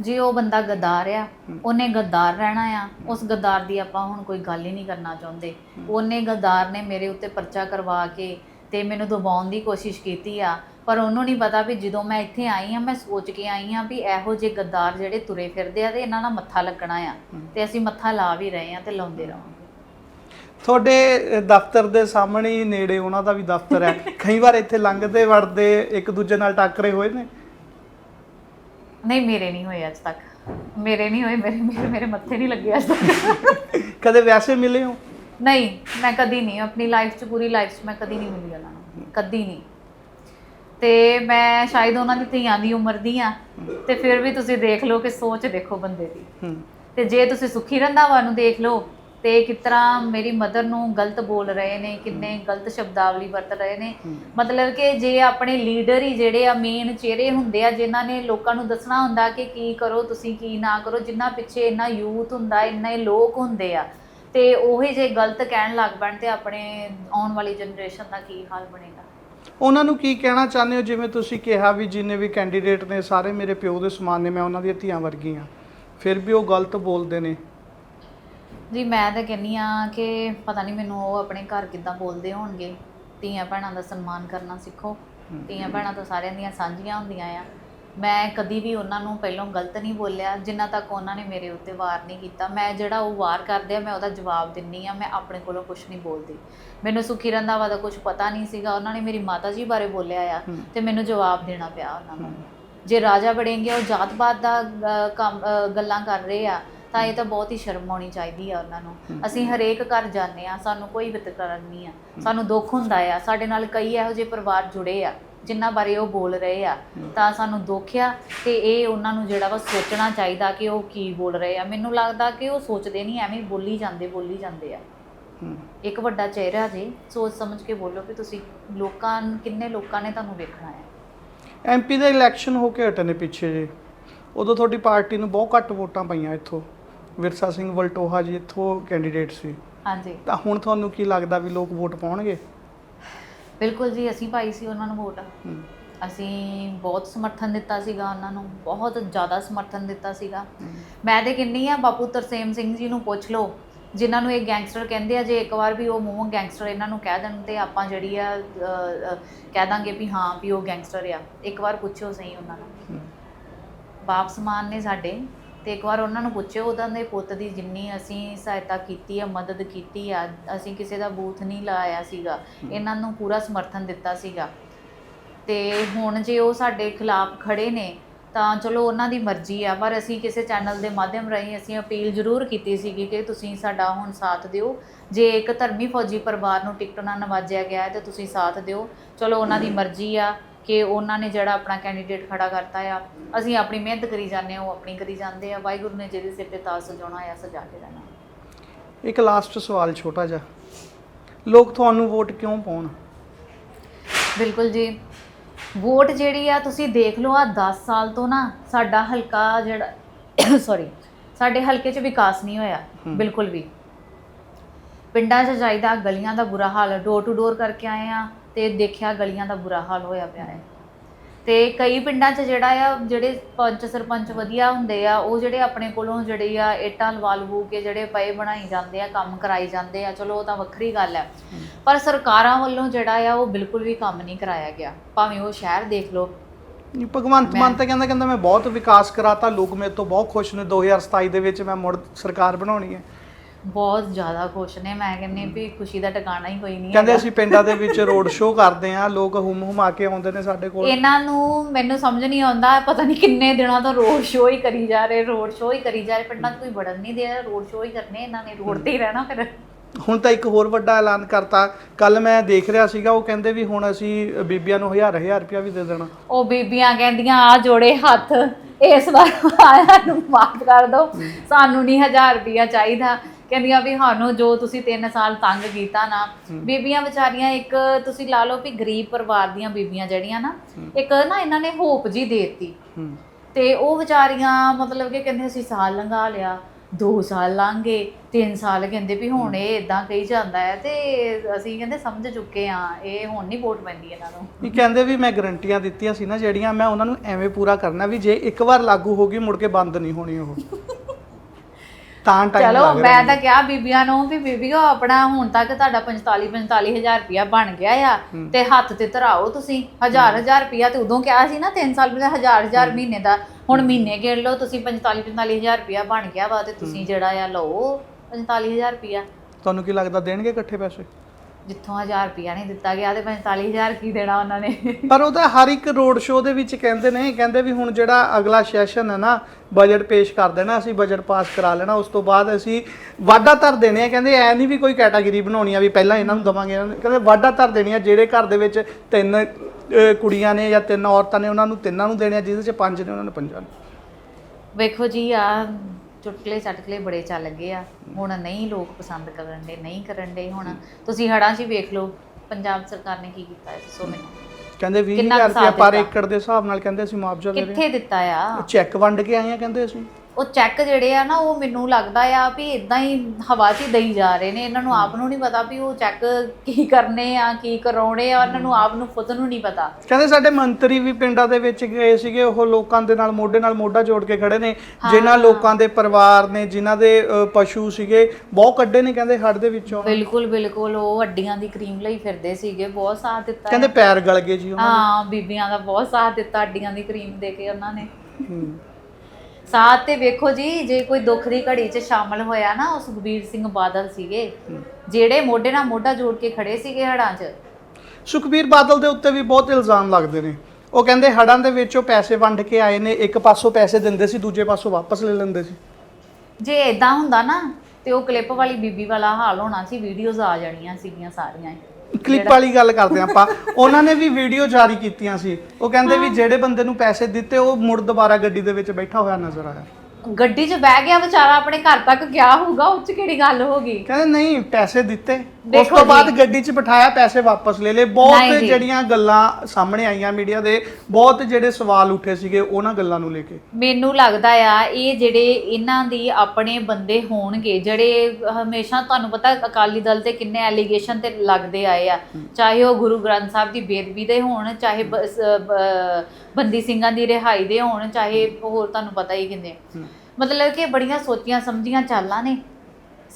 ਜੀ ਉਹ ਬੰਦਾ ਗੱਦਾਰ ਆ ਉਹਨੇ ਗੱਦਾਰ ਰਹਿਣਾ ਆ ਉਸ ਗੱਦਾਰ ਦੀ ਆਪਾਂ ਹੁਣ ਕੋਈ ਗੱਲ ਹੀ ਨਹੀਂ ਕਰਨਾ ਚਾਹੁੰਦੇ। ਉਹਨੇ ਗੱਦਾਰ ਨੇ ਮੇਰੇ ਉੱਤੇ ਪਰਚਾ ਕਰਵਾ ਕੇ ਤੇ ਮੈਨੂੰ ਦਬਾਉਣ ਦੀ ਕੋਸ਼ਿਸ਼ ਕੀਤੀ ਆ ਪਰ ਉਹਨੂੰ ਨਹੀਂ ਪਤਾ ਵੀ ਜਦੋਂ ਮੈਂ ਇੱਥੇ ਆਈ ਆ ਮੈਂ ਸੋਚ ਕੇ ਆਈ ਆ ਵੀ ਇਹੋ ਜਿਹੇ ਗੱਦਾਰ ਜਿਹੜੇ ਤੁਰੇ ਫਿਰਦੇ ਆ ਤੇ ਇਹਨਾਂ ਨਾਲ ਮੱਥਾ ਲੱਗਣਾ ਆ ਤੇ ਅਸੀਂ ਮੱਥਾ ਲਾ ਵੀ ਰਹੇ ਆ ਤੇ ਲਾਉਂਦੇ ਰਹਾਂਗੇ। ਤੁਹਾਡੇ ਦਫ਼ਤਰ ਦੇ ਸਾਹਮਣੇ ਹੀ ਨੇੜੇ ਉਹਨਾਂ ਦਾ ਵੀ ਦਫ਼ਤਰ ਹੈ। ਕਈ ਵਾਰ ਇੱਥੇ ਲੰਘਦੇ ਵੜਦੇ ਇੱਕ ਦੂਜੇ ਨਾਲ ਟੱਕਰੇ ਹੋਏ ਨੇ। ਨਹੀਂ ਮੇਰੇ ਨਹੀਂ ਹੋਏ ਅੱਜ ਤੱਕ। ਮੇਰੇ ਨਹੀਂ ਹੋਏ ਮੇਰੇ ਮੇਰੇ ਮੇਰੇ ਮੱਥੇ ਨਹੀਂ ਲੱਗੇ ਅੱਜ ਤੱਕ। ਕਦੇ ਵੈਸੇ ਮਿਲੇ ਹੋ? ਨਹੀਂ ਮੈਂ ਕਦੀ ਨਹੀਂ। ਆਪਣੀ ਲਾਈਫ 'ਚ ਪੂਰੀ ਲਾਈਫ 'ਚ ਮੈਂ ਕਦੀ ਨਹੀਂ ਮਿਲੀ ਉਹਨਾਂ ਨੂੰ। ਕਦੀ ਨਹੀਂ। ਤੇ ਮੈਂ ਸ਼ਾਇਦ ਉਹਨਾਂ ਦੀ ਧੀਆਂ ਦੀ ਉਮਰ ਦੀ ਆ ਤੇ ਫਿਰ ਵੀ ਤੁਸੀਂ ਦੇਖ ਲਓ ਕਿ ਸੋਚ ਦੇਖੋ ਬੰਦੇ ਦੀ। ਤੇ ਜੇ ਤੁਸੀਂ ਸੁਖੀ ਰੰਧਾਵਾ ਨੂੰ ਦੇਖ ਲਓ ਤੇ ਕਿਸ ਤਰ੍ਹਾਂ ਮੇਰੀ ਮਦਰ ਨੂੰ ਗਲਤ ਬੋਲ ਰਹੇ ਨੇ ਕਿੰਨੇ ਗਲਤ ਸ਼ਬਦਾਵਲੀ ਵਰਤ ਰਹੇ ਨੇ। ਮਤਲਬ ਕਿ ਜੇ ਆਪਣੇ ਲੀਡਰ ਹੀ ਜਿਹੜੇ ਆ ਮੇਨ ਚਿਹਰੇ ਹੁੰਦੇ ਆ ਜਿਨ੍ਹਾਂ ਨੇ ਲੋਕਾਂ ਨੂੰ ਦੱਸਣਾ ਹੁੰਦਾ ਕਿ ਕੀ ਕਰੋ ਤੁਸੀਂ ਕੀ ਨਾ ਕਰੋ ਜਿਨ੍ਹਾਂ ਪਿੱਛੇ ਇੰਨਾ ਯੂਥ ਹੁੰਦਾ ਇੰਨੇ ਲੋਕ ਹੁੰਦੇ ਆ ਤੇ ਉਹੀ ਜੇ ਗਲਤ ਕਹਿਣ ਲੱਗ ਪੈਣ ਤੇ ਆਪਣੇ ਆਉਣ ਵਾਲੀ ਜਨਰੇਸ਼ਨ ਦਾ ਕੀ ਹਾਲ ਬਣੇਗਾ? ਉਹਨਾਂ ਨੂੰ ਕੀ ਕਹਿਣਾ ਚਾਹੁੰਦੇ ਹੋ? ਜਿਵੇਂ ਤੁਸੀਂ ਕਿਹਾ ਵੀ ਜਿੰਨੇ ਵੀ ਕੈਂਡੀਡੇਟ ਨੇ ਸਾਰੇ ਮੇਰੇ ਪਿਓ ਦੇ ਸਮਾਨ ਨੇ ਮੈਂ ਉਹਨਾਂ ਦੀਆਂ ਧੀਆਂ ਵਰਗੀ ਹਾਂ ਫਿਰ ਵੀ ਉਹ ਗਲਤ ਬੋਲਦੇ ਨੇ। ਜੀ ਮੈਂ ਤਾਂ ਕਹਿੰਨੀ ਆ ਕਿ ਪਤਾ ਨਹੀਂ ਮੈਨੂੰ ਉਹ ਆਪਣੇ ਘਰ ਕਿੱਦਾਂ ਬੋਲਦੇ ਹੋਣਗੇ। ਧੀਆਂ ਭੈਣਾਂ ਦਾ ਸਨਮਾਨ ਕਰਨਾ ਸਿੱਖੋ। ਧੀਆਂ ਭੈਣਾਂ ਤਾਂ ਸਾਰਿਆਂ ਦੀਆਂ ਸਾਂਝੀਆਂ ਹੁੰਦੀਆਂ ਆ। ਮੈਂ ਕਦੀ ਵੀ ਉਹਨਾਂ ਨੂੰ ਪਹਿਲਾਂ ਗਲਤ ਨਹੀਂ ਬੋਲਿਆ ਜਿੰਨਾ ਤੱਕ ਉਹਨਾਂ ਨੇ ਮੇਰੇ ਉੱਤੇ ਵਾਰ ਨਹੀਂ ਕੀਤਾ। ਮੈਂ ਜਿਹੜਾ ਉਹ ਵਾਰ ਕਰਦੇ ਆ ਮੈਂ ਉਹਦਾ ਜਵਾਬ ਦਿੰਨੀ ਆ ਮੈਂ ਆਪਣੇ ਕੋਲੋਂ ਕੁਝ ਨਹੀਂ ਬੋਲਦੀ। ਮੈਨੂੰ ਸੁਖੀ ਰੰਧਾਵਾ ਦਾ ਕੁਝ ਪਤਾ ਨਹੀਂ ਸੀਗਾ ਉਹਨਾਂ ਨੇ ਮੇਰੀ ਮਾਤਾ ਜੀ ਬਾਰੇ ਬੋਲਿਆ ਆ ਤੇ ਮੈਨੂੰ ਜਵਾਬ ਦੇਣਾ ਪਿਆ ਉਹਨਾਂ ਨੂੰ। ਜੇ ਰਾਜਾ ਬੜੇਂਗੇ ਉਹ ਜਾਤ-ਪਾਤ ਦਾ ਕੰਮ ਗੱਲਾਂ ਕਰ ਰਹੇ ਆ ਤਾਂ ਇਹ ਤਾਂ ਬਹੁਤ ਹੀ ਸ਼ਰਮ ਆਉਣੀ ਚਾਹੀਦੀ ਆ ਉਹਨਾਂ ਨੂੰ। ਅਸੀਂ ਹਰੇਕ ਘਰ ਜਾਂਦੇ ਆ ਸਾਨੂੰ ਕੋਈ ਵਿਤਕਰਾ ਨਹੀਂ ਆ। ਸਾਨੂੰ ਦੁੱਖ ਹੁੰਦਾ ਆ। ਸਾਡੇ ਨਾਲ ਕਈ ਇਹੋ ਜਿਹੇ ਪਰਿਵਾਰ ਜੁੜੇ ਆ ਜਿਨ੍ਹਾਂ ਬਾਰੇ ਉਹ ਬੋਲ ਰਹੇ ਆ। ਤਾਂ ਸਾਨੂੰ ਦੁੱਖ ਆ ਤੇ ਇਹ ਉਹਨਾਂ ਨੂੰ ਜਿਹੜਾ ਵਾ ਸੋਚਣਾ ਚਾਹੀਦਾ ਕਿ ਉਹ ਕੀ ਬੋਲ ਰਹੇ ਆ। ਮੈਨੂੰ ਲੱਗਦਾ ਕਿ ਉਹ ਸੋਚਦੇ ਨਹੀਂ ਐਵੇਂ ਬੋਲੀ ਜਾਂਦੇ ਬੋਲੀ ਜਾਂਦੇ ਆ। ਇੱਕ ਵੱਡਾ ਚਿਹਰਾ ਜੀ ਸੋਚ ਸਮਝ ਕੇ ਬੋਲੋ ਕਿ ਤੁਸੀਂ ਲੋਕਾਂ ਕਿੰਨੇ ਲੋਕਾਂ ਨੇ ਤੁਹਾਨੂੰ ਵੇਖਣਾ ਹੈ ਐਮਪੀ ਦੇ ਇਲੈਕਸ਼ਨ ਹੋ ਕੇ ਹਟੇ ਨੇ ਪਿੱਛੇ ਜੇ। ਉਦੋਂ ਤੁਹਾਡੀ ਪਾਰਟੀ ਨੂੰ ਬਹੁਤ ਘੱਟ ਵੋਟਾਂ ਪਈਆਂ ਇੱਥੋਂ। ਵਿਰਸਾ ਸਿੰਘ ਵਲਟੋਹਾ ਜੀ ਇੱਥੋਂ ਕੈਂਡੀਡੇਟ ਸੀ। ਹਾਂਜੀ। ਤਾਂ ਹੁਣ ਤੁਹਾਨੂੰ ਕੀ ਲੱਗਦਾ ਵੀ ਲੋਕ ਵੋਟ ਪਾਉਣਗੇ? ਬਿਲਕੁਲ ਜੀ ਅਸੀਂ ਪਾਈ ਸੀ ਉਹਨਾਂ ਨੂੰ ਵੋਟ ਹੂੰ। ਅਸੀਂ ਬਹੁਤ ਸਮਰਥਨ ਦਿੱਤਾ ਸੀਗਾ ਉਹਨਾਂ ਨੂੰ ਬਹੁਤ ਜ਼ਿਆਦਾ ਸਮਰਥਨ ਦਿੱਤਾ ਸੀਗਾ। ਮੈਂ ਤੇ ਕਿੰਨੀ ਆ ਬਾਪੂ ਤਰਸੇਮ ਸਿੰਘ ਜੀ ਨੂੰ ਪੁੱਛ ਲਓ ਜਿਨ੍ਹਾਂ ਨੂੰ ਇਹ ਗੈਂਗਸਟਰ ਕਹਿੰਦੇ ਆ ਜੇ ਇੱਕ ਵਾਰ ਵੀ ਉਹ ਮੂੰਹੋਂ ਗੈਂਗਸਟਰ ਇਹਨਾਂ ਨੂੰ ਕਹਿ ਦੇਣ ਤੇ ਆਪਾਂ ਜਿਹੜੀ ਆ ਅ, ਅ, ਕਹਿ ਦਾਂਗੇ ਵੀ ਹਾਂ ਵੀ ਉਹ ਗੈਂਗਸਟਰ ਆ। ਇੱਕ ਵਾਰ ਪੁੱਛੋ ਸਹੀ ਉਹਨਾਂ ਨੂੰ। ਹੂੰ। ਬਾਪ ਸਮਾਨ ਨੇ ਸਾਡੇ। ਤੇ ਇੱਕ ਵਾਰ ਉਹਨਾਂ ਨੂੰ ਪੁੱਛਿਓ ਉਹਨਾਂ ਦੇ ਪੁੱਤ ਦੀ ਜਿੰਨੀ ਅਸੀਂ ਸਹਾਇਤਾ ਕੀਤੀ ਆ ਮਦਦ ਕੀਤੀ ਆ ਅਸੀਂ ਕਿਸੇ ਦਾ ਬੂਥ ਨਹੀਂ ਲਾਇਆ ਸੀਗਾ। ਇਹਨਾਂ ਨੂੰ ਪੂਰਾ ਸਮਰਥਨ ਦਿੱਤਾ ਸੀਗਾ। ਤੇ ਹੁਣ ਜੇ ਉਹ ਸਾਡੇ ਖਿਲਾਫ ਖੜੇ ਨੇ ਤਾਂ ਚਲੋ ਉਹਨਾਂ ਦੀ ਮਰਜ਼ੀ ਆ ਪਰ ਅਸੀਂ ਕਿਸੇ ਚੈਨਲ ਦੇ ਮਾਧਿਅਮ ਰਾਹੀਂ ਅਸੀਂ ਅਪੀਲ ਜ਼ਰੂਰ ਕੀਤੀ ਸੀਗੀ ਕਿ ਤੁਸੀਂ ਸਾਡਾ ਹੁਣ ਸਾਥ ਦਿਓ। ਜੇ ਇੱਕ ਧਰਮੀ ਫੌਜੀ ਪਰਿਵਾਰ ਨੂੰ ਟਿਕਟ ਨਾਲ ਨਵਾਜਿਆ ਗਿਆ ਹੈ ਤੇ ਤੁਸੀਂ ਸਾਥ ਦਿਓ। ਚਲੋ ਉਹਨਾਂ ਦੀ ਮਰਜ਼ੀ ਆ ਕਿ ਉਹਨਾਂ ਨੇ ਜਿਹੜਾ ਆਪਣਾ ਕੈਂਡੀਡੇਟ ਖੜਾ ਕਰਤਾ ਆ ਅਸੀਂ ਆਪਣੀ ਮਿਹਨਤ ਕਰੀ ਜਾਂਦੇ ਹਾਂ ਉਹ ਆਪਣੀ ਕਰੀ ਜਾਂਦੇ ਆ। ਵਾਹਿਗੁਰੂ ਨੇ ਜਿਹਦੇ ਸਿਰ ਤੇ ਤਾਜ ਸਜਾਉਣਾ ਆ ਸਜਾ ਕੇ ਰਹਿਣਾ। ਇੱਕ ਲਾਸਟ ਸਵਾਲ ਛੋਟਾ ਜਿਹਾ। ਲੋਕ ਤੁਹਾਨੂੰ ਵੋਟ ਕਿਉਂ ਪਾਉਣ? ਬਿਲਕੁਲ ਜੀ। ਵੋਟ ਜਿਹੜੀ ਆ ਤੁਸੀਂ ਦੇਖ ਲਓ ਆ 10 ਸਾਲ ਤੋਂ ਨਾ ਸਾਡਾ ਹਲਕਾ ਜਿਹੜਾ ਸੌਰੀ ਸਾਡੇ ਹਲਕੇ 'ਚ ਵਿਕਾਸ ਨਹੀਂ ਹੋਇਆ। ਬਿਲਕੁਲ ਵੀ। ਪਿੰਡਾਂ 'ਚ ਜਾਈਦਾ ਗਲੀਆਂ ਦਾ ਬੁਰਾ ਹਾਲ ਡੋਰ ਟੂ ਡੋਰ ਕਰਕੇ ਆਏ ਆ। ਤੇ ਦੇਖਿਆ ਗਲੀਆਂ ਦਾ ਬੁਰਾ ਹਾਲ ਹੋਇਆ ਪਿਆ ਹੈ। ਤੇ ਕਈ ਪਿੰਡਾਂ 'ਚ ਜਿਹੜਾ ਆ ਜਿਹੜੇ ਪੰਚ ਸਰਪੰਚ ਵਧੀਆ ਹੁੰਦੇ ਆ ਉਹ ਜਿਹੜੇ ਆਪਣੇ ਕੋਲੋਂ ਜਿਹੜੇ ਆ ਇੱਟਾਂ ਲਵਾ ਲਵੂ ਕੇ ਜਿਹੜੇ ਪਏ ਬਣਾਈ ਜਾਂਦੇ ਆ ਕੰਮ ਕਰਾਈ ਜਾਂਦੇ ਆ ਚਲੋ ਉਹ ਤਾਂ ਵੱਖਰੀ ਗੱਲ ਹੈ। ਪਰ ਸਰਕਾਰਾਂ ਵੱਲੋਂ ਜਿਹੜਾ ਆ ਉਹ ਬਿਲਕੁਲ ਵੀ ਕੰਮ ਨਹੀਂ ਕਰਾਇਆ ਗਿਆ। ਭਾਵੇਂ ਉਹ ਸ਼ਹਿਰ ਦੇਖ ਲਓ। ਭਗਵੰਤ ਮਾਨ ਤਾਂ ਕਹਿੰਦਾ ਕਹਿੰਦਾ ਮੈਂ ਬਹੁਤ ਵਿਕਾਸ ਕਰਾਤਾ ਲੋਕ ਮੇਰੇ ਤੋਂ ਬਹੁਤ ਖੁਸ਼ ਨੇ। 2027 ਦੇ ਵਿੱਚ ਮੈਂ ਮੁੜ ਸਰਕਾਰ ਬਣਾਉਣੀ ਹੈ। ਬਹੁਤ ਜ਼ਿਆਦਾ ਖੁਸ਼ ਨੇ। ਮੈਂ ਕਹਿੰਨੀ ਵੀ ਖੁਸ਼ੀ ਦਾ ਟਿਕਾਣਾ ਹੀ ਕੋਈ ਨਹੀਂ ਕਹਿੰਦੇ। ਅਸੀਂ ਪਿੰਡਾਂ ਦੇ ਵਿੱਚ ਰੋਡ ਸ਼ੋਅ ਕਰਦੇ ਆ ਲੋਕ ਹੁਮ ਹੁਮਾ ਕੇ ਆਉਂਦੇ ਨੇ ਸਾਡੇ ਕੋਲ। ਇਹਨਾਂ ਨੂੰ ਮੈਨੂੰ ਸਮਝ ਨਹੀਂ ਆਉਂਦਾ ਪਤਾ ਨਹੀਂ ਕਿੰਨੇ ਦਿਨਾਂ ਤੋਂ ਰੋਡ ਸ਼ੋਅ ਹੀ ਕਰੀ ਜਾ ਰਹੇ ਰੋਡ ਸ਼ੋਅ ਹੀ ਕਰੀ ਜਾ ਰਹੇ ਪਿੰਡਾਂ 'ਚ ਕੋਈ ਵੜਨ ਨਹੀਂ ਦੇ ਰੋਡ ਸ਼ੋਅ ਹੀ ਕਰਨੇ ਇਹਨਾਂ ਨੇ ਰੋਡ ਤੇ ਹੀ ਰਹਿਣਾ ਫਿਰ। ਹੁਣ ਤਾਂ ਇੱਕ ਹੋਰ ਵੱਡਾ ਐਲਾਨ ਕਰਤਾ ਕੱਲ ਮੈਂ ਦੇਖ ਰਿਹਾ ਸੀਗਾ ਉਹ ਕਹਿੰਦੇ ਵੀ ਹੁਣ ਅਸੀਂ ਬੀਬੀਆਂ ਨੂੰ ਹਜ਼ਾਰ ਹਜ਼ਾਰ ਰੁਪਇਆ ਵੀ ਦੇ ਦੇਣਾ। ਉਹ ਬੀਬੀਆਂ ਕਹਿੰਦੀਆਂ ਆ ਜੋੜੇ ਹੱਥ ਇਸ ਵਾਰ ਆਇਆ ਨੂੰ ਮਾਫ ਕਰ ਦਿਓ ਸਾਨੂੰ ਨਹੀਂ 1000 ਰੁਪਇਆ ਚਾਹੀਦਾ ਕਹਿੰਦੀਆਂ ਵੀ ਸਾਨੂੰ ਜੋ ਤੁਸੀਂ 3 ਸਾਲ ਤੰਗ ਕੀਤਾ ਨਾ ਬੀਬੀਆਂ ਵਿਚਾਰੀਆਂ ਇੱਕ ਤੁਸੀਂ ਲਾ ਲਓ ਵੀ ਗਰੀਬ ਪਰਿਵਾਰ ਦੀਆਂ ਬੀਬੀਆਂ ਜਿਹੜੀਆਂ ਨਾ ਇੱਕ ਨਾ ਇਹਨਾਂ ਨੇ ਹੋਪ ਜੀ ਦੇਤੀ। ਤੇ ਉਹ ਵਿਚਾਰੀਆਂ ਮਤਲਬ ਕਿ ਕਹਿੰਦੇ ਅਸੀਂ ਸਾਲ ਲੰਘਾ ਲਿਆ 2 ਸਾਲ ਲੰਘ ਗਏ 3 ਸਾਲ ਕਹਿੰਦੇ ਵੀ ਹੁਣ ਇਹ ਇਦਾਂ ਕਹੀ ਜਾਂਦਾ ਹੈ ਤੇ ਅਸੀਂ ਕਹਿੰਦੇ ਸਮਝ ਚੁੱਕੇ ਆ ਇਹ ਹੁਣ ਨਹੀਂ ਵੋਟ ਪੈਂਦੀ ਇਹਨਾਂ ਨੂੰ। ਇਹ ਕਹਿੰਦੇ ਵੀ ਮੈਂ ਗਰੰਟੀਆਂ ਦਿੱਤੀਆਂ ਸੀ ਨਾ ਜਿਹੜੀਆਂ ਮੈਂ ਉਹਨਾਂ ਨੂੰ ਐਵੇਂ ਪੂਰਾ ਕਰਨਾ ਵੀ ਜੇ ਇੱਕ ਵਾਰ ਲਾਗੂ ਹੋ ਗਈ ਮੁੜ ਕੇ ਬੰਦ ਨਹੀਂ ਹੋਣੀ ਉਹ। ਤਾਂ ਟਾਈਮ ਚਲੋ ਮੈਂ ਤਾਂ ਕਿਹਾ ਬੀਬੀਆਂ ਨੂੰ ਵੀ ਬੀਬੀਓ ਆਪਣਾ ਹੁਣ ਤੱਕ ਤੁਹਾਡਾ 45 45000 ਰੁਪਇਆ ਬਣ ਗਿਆ ਆ ਤੇ ਹੱਥ ਤੇ ਧਰਾਓ ਤੁਸੀਂ। ਹਜ਼ਾਰ ਹਜ਼ਾਰ ਰੁਪਇਆ ਤੇ ਉਦੋਂ ਕਿਹਾ ਸੀ ਨਾ 3 ਸਾਲ ਪਹਿਲਾਂ ਹਜ਼ਾਰ ਹਜ਼ਾਰ ਮਹੀਨੇ ਦਾ। ਹੁਣ ਮਹੀਨੇ ਗੇੜ ਲਓ ਤੁਸੀਂ 45 45000 ਰੁਪਇਆ ਬਣ ਗਿਆ ਵਾ ਤੇ ਤੁਸੀਂ ਜਿਹੜਾ ਆ ਲਓ 45000 ਰੁਪਇਆ। ਤੁਹਾਨੂੰ ਕੀ ਲੱਗਦਾ ਦੇਣਗੇ ਇਕੱਠੇ ਪੈਸੇ? ਜਿੱਥੋਂ 1000 ਰੁਪਇਆ ਨਹੀਂ ਦਿੱਤਾ ਗਿਆ ਤੇ 45000 ਕੀ ਦੇਣਾ ਉਹਨਾਂ ਨੇ? ਪਰ ਉਹਦਾ ਹਰ ਇੱਕ ਰੋਡ ਸ਼ੋਅ ਦੇ ਵਿੱਚ ਕਹਿੰਦੇ ਨੇ ਕਹਿੰਦੇ ਵੀ ਹੁਣ ਜਿਹੜਾ ਅਗਲਾ ਸੈਸ਼ਨ ਹੈ ਨਾ ਬਜਟ ਪੇਸ਼ ਕਰ ਦੇਣਾ ਅਸੀਂ ਬਜਟ ਪਾਸ ਕਰਾ ਲੈਣਾ ਉਸ ਤੋਂ ਬਾਅਦ ਅਸੀਂ ਵਾਧਾ ਧਰ ਦੇਣੇ ਆ। ਕਹਿੰਦੇ ਐ ਨਹੀਂ ਵੀ ਕੋਈ ਕੈਟਾਗਰੀ ਬਣਾਉਣੀ ਆ ਵੀ ਪਹਿਲਾਂ ਇਹਨਾਂ ਨੂੰ ਦਵਾਂਗੇ ਇਹਨਾਂ ਨੂੰ ਕਹਿੰਦੇ ਵਾਧਾ ਧਰ ਦੇਣੀ ਆ ਜਿਹੜੇ ਘਰ ਦੇ ਵਿੱਚ ਤਿੰਨ ਕੁੜੀਆਂ ਨੇ ਜਾਂ ਤਿੰਨ ਔਰਤਾਂ ਨੇ ਉਹਨਾਂ ਨੂੰ ਤਿੰਨਾਂ ਨੂੰ ਦੇਣੇ ਆ ਜਿਹਦੇ ਚ ਪੰਜ ਨੇ ਉਹਨਾਂ ਨੂੰ ਪੰਜਾਂ ਨੂੰ। ਵੇਖੋ ਜੀ ਆ ਚੁਟਕਲੇ ਚਟਕਲੇ ਬੜੇ ਚੱਲ ਗਏ ਆ। ਹੁਣ ਨਹੀਂ ਲੋਕ ਪਸੰਦ ਕਰਨ ਦੇ ਨਹੀਂ ਕਰਨ ਦੇ। ਹੁਣ ਤੁਸੀਂ ਹੜਾਂ 'ਚ ਹੀ ਵੇਖ ਲਓ ਪੰਜਾਬ ਸਰਕਾਰ ਨੇ ਕੀ ਕੀਤਾ ਹੈ ਦੱਸੋ ਮੈਨੂੰ। ਕਹਿੰਦੇ ਕਿੰਨਾ 20000 ਕੁ ਰੁਪਇਆ ਸਾਥ ਪਰ ਦਿੱਤਾ? ਏਕੜ ਦੇ ਹਿਸਾਬ ਨਾਲ ਕਹਿੰਦੇ ਅਸੀਂ ਮੁਆਵਜ਼ਾ ਦੇ ਰਹੇ ਕਿੱਥੇ ਦਿੱਤਾ ਆ? ਹਾਂ ਚੈੱਕ ਵੰਡ ਕੇ ਆਏ ਆ ਕਹਿੰਦੇ ਅਸੀਂ। ਉਹ ਚੈੱਕ ਜਿਹੜੇ ਆ ਨਾ ਉਹ ਮੈਨੂੰ ਲੱਗਦਾ ਆ ਵੀ ਇਦਾਂ ਹੀ ਹਵਾ 'ਚ ਹੀ ਦਈ ਜਾ ਰਹੇ ਨੇ। ਇਹਨਾਂ ਨੂੰ ਆਪ ਨੂੰ ਨਹੀਂ ਪਤਾ ਵੀ ਉਹ ਚੈੱਕ ਕੀ ਕਰਨੇ ਆ ਕੀ ਕਰਾਉਣੇ ਆ। ਉਹਨਾਂ ਨੂੰ ਆਪ ਨੂੰ ਖੁਦ ਨੂੰ ਨਹੀਂ ਪਤਾ। ਕਹਿੰਦੇ ਸਾਡੇ ਮੰਤਰੀ ਵੀ ਪਿੰਡਾਂ ਦੇ ਵਿੱਚ ਗਏ ਸੀਗੇ ਉਹ ਲੋਕਾਂ ਦੇ ਨਾਲ ਮੋਢੇ ਨਾਲ ਮੋਢਾ ਜੋੜ ਕੇ ਖੜੇ ਨੇ। ਜਿਨ੍ਹਾਂ ਲੋਕਾਂ ਦੇ ਪਰਿਵਾਰ ਨੇ ਜਿਨ੍ਹਾਂ ਦੇ ਅ, ਪਸ਼ੂ ਸੀਗੇ ਬਹੁਤ ਕੱਢੇ ਨੇ ਕਹਿੰਦੇ ਹੜ ਦੇ ਵਿੱਚੋਂ। ਬਿਲਕੁਲ ਬਿਲਕੁਲ। ਉਹ ਹੱਡੀਆਂ ਦੀ ਕਰੀਮ ਲਈ ਫਿਰਦੇ ਸੀਗੇ ਬਹੁਤ ਸਾਥ ਦਿੱਤਾ ਕਹਿੰਦੇ। ਪੈਰ ਗਲ ਗਏ ਜੀ ਉਹਨਾਂ ਹਾਂ ਬੀਬੀਆਂ ਦਾ ਬਹੁਤ ਸਾਥ ਦਿੱਤਾ ਹੱਡੀਆਂ ਦੀ ਕਰੀਮ ਦੇ ਕੇ ਉਹਨਾਂ ਨੇ। ਹੂੰ। ਸਾਥ ਤੇ ਵੇਖੋ ਜੀ ਜੇ ਕੋਈ ਦੁੱਖ ਦੀ ਘੜੀ 'ਚ ਸ਼ਾਮਲ ਹੋਇਆ ਨਾ ਉਹ ਸੁਖਬੀਰ ਸਿੰਘ ਬਾਦਲ ਸੀਗੇ ਜਿਹੜੇ ਮੋਢੇ ਨਾਲ ਮੋਢਾ ਜੋੜ ਕੇ ਖੜੇ ਸੀਗੇ ਹੜਾਂ 'ਚ। ਸੁਖਬੀਰ ਬਾਦਲ ਦੇ ਉੱਤੇ ਵੀ ਬਹੁਤ ਇਲਜ਼ਾਮ ਲੱਗਦੇ ਨੇ। ਉਹ ਕਹਿੰਦੇ ਹੜਾਂ ਦੇ ਵਿੱਚ ਪੈਸੇ ਵੰਡ ਕੇ ਆਏ ਨੇ ਇੱਕ ਪਾਸੋਂ ਪੈਸੇ ਦਿੰਦੇ ਸੀ ਦੂਜੇ ਪਾਸੋਂ ਵਾਪਸ ਲੈ ਲੈਂਦੇ ਸੀ। ਜੇ ਇਦਾਂ ਹੁੰਦਾ ਨਾ ਤੇ ਉਹ ਕਲਿੱਪ ਵਾਲੀ ਬੀਬੀ ਵਾਲਾ ਹਾਲ ਹੋਣਾ ਸੀ ਵੀਡੀਓਜ਼ ਆ ਜਾਣੀਆਂ ਸੀਗੀਆਂ ਸਾਰੀਆਂ। ਹੀ। ਕਲਿੱਪ ਵਾਲੀ ਗੱਲ ਕਰਦੇ ਹਾਂ ਆਪਾਂ। ਉਹਨਾਂ ਨੇ ਵੀ ਵੀਡੀਓ ਜਾਰੀ ਕੀਤੀਆਂ ਸੀ। ਉਹ ਕਹਿੰਦੇ ਵੀ ਜਿਹੜੇ ਬੰਦੇ ਨੂੰ ਪੈਸੇ ਦਿੱਤੇ ਉਹ ਮੁੜ ਦੁਬਾਰਾ ਗੱਡੀ ਦੇ ਵਿੱਚ ਬੈਠਾ ਹੋਇਆ ਨਜ਼ਰ ਆਇਆ। ਗੱਡੀ 'ਚ ਬਹਿ ਗਿਆ ਵਿਚਾਰਾ ਆਪਣੇ ਘਰ ਤੱਕ ਗਿਆ ਹੋਊਗਾ ਉਹ 'ਚ ਕਿਹੜੀ ਗੱਲ ਹੋ ਗਈ? ਕਹਿੰਦੇ ਨਹੀਂ ਪੈਸੇ ਦਿੱਤੇ। ਉਸ ਦੇਖੋ ਤੋਂ ਬਾਅਦ। ਗੱਡੀ 'ਚ ਬਿਠਾਇਆ ਪੈਸੇ ਵਾਪਸ ਲੈ ਲਏ ਨਹੀਂ ਬਹੁਤ ਜੀ। ਜਿਹੜੀਆਂ ਗੱਲਾਂ ਸਾਹਮਣੇ ਆਈਆਂ ਮੀਡੀਆ ਦੇ ਬਹੁਤ ਜਿਹੜੇ ਸਵਾਲ ਉੱਠੇ ਸੀਗੇ ਉਹਨਾਂ ਗੱਲਾਂ ਨੂੰ ਲੈ ਕੇ ਮੈਨੂੰ ਲੱਗਦਾ ਆ ਇਹ ਜਿਹੜੇ ਇਹਨਾਂ ਦੀ ਆਪਣੇ ਬੰਦੇ ਹੋਣਗੇ ਜਿਹੜੇ ਹਮੇਸ਼ਾ ਤੁਹਾਨੂੰ ਪਤਾ ਅਕਾਲੀ ਦਲ ਤੇ ਕਿੰਨੇ ਐਲੀਗੇਸ਼ਨ ਤੇ ਲੱਗਦੇ ਆਏ ਆ ਚਾਹੇ ਉਹ ਗੁਰੂ ਗ੍ਰੰਥ ਸਾਹਿਬ ਦੀ ਬੇਦਬੀ ਦੇ ਹੋਣ ਚਾਹੇ ਬ- ਸ- ਬ- ਬੰਦੀ ਸਿੰਘਾਂ ਦੀ ਰਿਹਾਈ ਦੇ ਹੋਣ ਚਾਹੇ ਹੋਰ ਤੁਹਾਨੂੰ ਪਤਾ ਹੀ ਕਿੰਨੇ ਹਮ। ਮਤਲਬ ਕਿ ਬੜੀਆਂ ਸੋਚੀਆਂ ਸਮਝੀਆਂ ਚਾਲਾਂ ਨੇ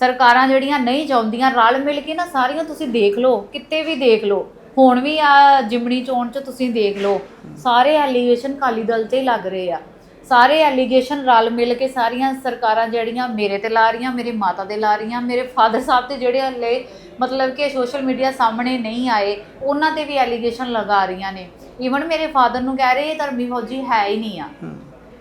ਸਰਕਾਰਾਂ ਜਿਹੜੀਆਂ ਨਹੀਂ ਚਾਹੁੰਦੀਆਂ, ਰਲ ਮਿਲ ਕੇ ਨਾ ਸਾਰੀਆਂ ਤੁਸੀਂ ਦੇਖ ਲਓ, ਕਿਤੇ ਵੀ ਦੇਖ ਲਓ। ਹੁਣ ਵੀ ਆ ਜਿਮਣੀ ਚੋਣ ਚ ਤੁਸੀਂ ਦੇਖ ਲਓ, ਸਾਰੇ ਐਲੀਗੇਸ਼ਨ ਕਾਲੀ ਦਲ ਤੇ ਲੱਗ ਰਹੇ ਆ। ਸਾਰੇ ਐਲੀਗੇਸ਼ਨ ਰਲ ਮਿਲ ਕੇ ਸਾਰੀਆਂ ਸਰਕਾਰਾਂ ਜਿਹੜੀਆਂ ਮੇਰੇ ਤੇ ਲਾ ਰਹੀਆਂ, ਮੇਰੇ ਮਾਤਾ ਦੇ ਲਾ ਰਹੀਆਂ, ਮੇਰੇ ਫਾਦਰ ਸਾਹਿਬ ਤੇ ਜਿਹੜੇ ਹਲੇ ਮਤਲਬ ਕਿ ਸੋਸ਼ਲ ਮੀਡੀਆ ਸਾਹਮਣੇ ਨਹੀਂ ਆਏ, ਉਹਨਾਂ ਤੇ ਵੀ ਐਲੀਗੇਸ਼ਨ ਲਗਾ ਰਹੀਆਂ ਨੇ। ਈਵਨ ਮੇਰੇ ਫਾਦਰ ਨੂੰ ਕਹਿ ਰਹੇ ਧਰਮੀ ਫੌਜੀ ਹੈ ਹੀ ਨਹੀਂ ਆ।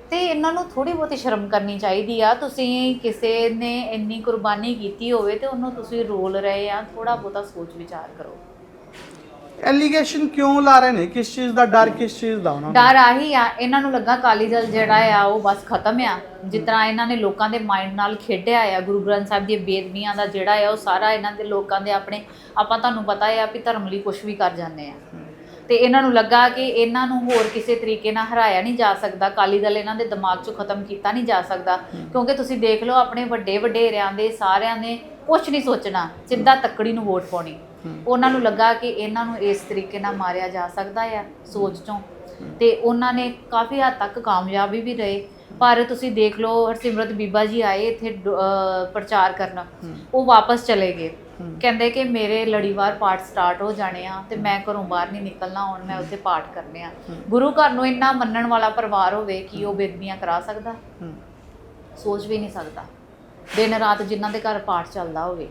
ਤੇ ਇਹਨਾਂ ਨੂੰ ਥੋੜੀ ਬਹੁਤੀ ਸ਼ਰਮ ਕਰਨੀ ਚਾਹੀਦੀ ਆ। ਤੁਸੀਂ ਕਿਸੇ ਨੇ ਇੰਨੀ ਕੁਰਬਾਨੀ ਕੀਤੀ ਹੋਵੇ ਤੇ ਉਹਨੂੰ ਤੁਸੀਂ ਰੋਲ ਰਹੇ ਆ ਥੋੜਾ ਬਹੁਤਾ ਸੋਚ ਵਿਚਾਰ ਕਰੋ। ਐਲੀਗੇਸ਼ਨ ਕਿਉਂ ਲਾ ਰਹੇ ਨੇ? ਕਿਸ ਚੀਜ਼ ਦਾ ਡਰ ਕਿਸ ਚੀਜ਼ ਦਾ ਉਹਨਾਂ ਨੂੰ? ਡਰ ਆਹੀ ਆ ਇਹਨਾਂ ਨੂੰ ਲੱਗਾ ਕਾਲੀ ਦਲ ਜਿਹੜਾ ਆ ਉਹ ਬਸ ਖਤਮ ਆ। ਜਿਸ ਤਰ੍ਹਾਂ ਇਹਨਾਂ ਨੇ ਲੋਕਾਂ ਦੇ ਮਾਈਂਡ ਨਾਲ ਖੇਡਿਆ ਆ ਗੁਰੂ ਗ੍ਰੰਥ ਸਾਹਿਬ ਦੀਆਂ ਬੇਦਬੀਆਂ ਦਾ ਜਿਹੜਾ ਆ ਉਹ ਸਾਰਾ ਇਹਨਾਂ ਦੇ ਲੋਕਾਂ ਦੇ ਆਪਣੇ ਆਪਾਂ ਤੁਹਾਨੂੰ ਪਤਾ ਆ ਵੀ ਧਰਮ ਲਈ ਕੁਝ ਵੀ ਕਰ ਜਾਂਦੇ ਆ। ਤੇ ਇਹਨਾਂ ਨੂੰ ਲੱਗਾ ਕਿ ਇਹਨਾਂ ਨੂੰ ਹੋਰ ਕਿਸੇ ਤਰੀਕੇ ਨਾਲ ਹਰਾਇਆ ਨਹੀਂ ਜਾ ਸਕਦਾ ਕਾਲੀ ਦਲ ਇਹਨਾਂ ਦੇ ਦਿਮਾਗ 'ਚੋਂ ਖਤਮ ਕੀਤਾ ਨਹੀਂ ਜਾ ਸਕਦਾ। ਕਿਉਂਕਿ ਤੁਸੀਂ ਦੇਖ ਲਓ, ਆਪਣੇ ਵੱਡੇ ਵਡੇਰਿਆਂ ਦੇ ਸਾਰਿਆਂ ਨੇ ਕੁਝ ਨਹੀਂ ਸੋਚਣਾ, ਸਿੱਧਾ ਤੱਕੜੀ ਨੂੰ ਵੋਟ ਪਾਉਣੀ। ਉਹਨਾਂ ਨੂੰ ਲੱਗਾ ਕਿ ਇਹਨਾਂ ਨੂੰ ਇਸ ਤਰੀਕੇ ਨਾਲ ਮਾਰਿਆ ਜਾ ਸਕਦਾ ਆ ਸੋਚ ਚੋਂ। ਤੇ ਉਹਨਾਂ ਨੇ ਕਾਫੀ ਹੱਦ ਤੱਕ ਕਾਮਯਾਬੀ ਵੀ ਰਹੇ। ਪਰ ਤੁਸੀਂ ਦੇਖ ਲਓ ਹਰਸਿਮਰਤ ਬੀਬਾ ਜੀ ਆਏ ਇੱਥੇ ਪ੍ਰਚਾਰ ਕਰਨ। ਉਹ ਵਾਪਸ ਚਲੇ ਗਏ। ਕਹਿੰਦੇ ਕਿ ਮੇਰੇ ਲੜੀਵਾਰ ਪਾਠ ਸਟਾਰਟ ਹੋ ਜਾਣੇ ਆ ਤੇ ਮੈਂ ਘਰੋਂ ਬਾਹਰ ਨਹੀਂ ਨਿਕਲਣਾ ਹੁਣ ਮੈਂ ਉੱਥੇ ਪਾਠ ਕਰਨੇ ਆ। ਗੁਰੂ ਘਰ ਨੂੰ ਇੰਨਾ ਮੰਨਣ ਵਾਲਾ ਪਰਿਵਾਰ ਹੋਵੇ ਕਿ ਉਹ ਬੇਦਬੀਆਂ ਕਰਾ ਸਕਦਾ। ਸੋਚ ਵੀ ਨਹੀਂ ਸਕਦਾ। ਦਿਨ ਰਾਤ ਜਿਨ੍ਹਾਂ ਦੇ ਘਰ ਪਾਠ ਚੱਲਦਾ ਹੋਵੇ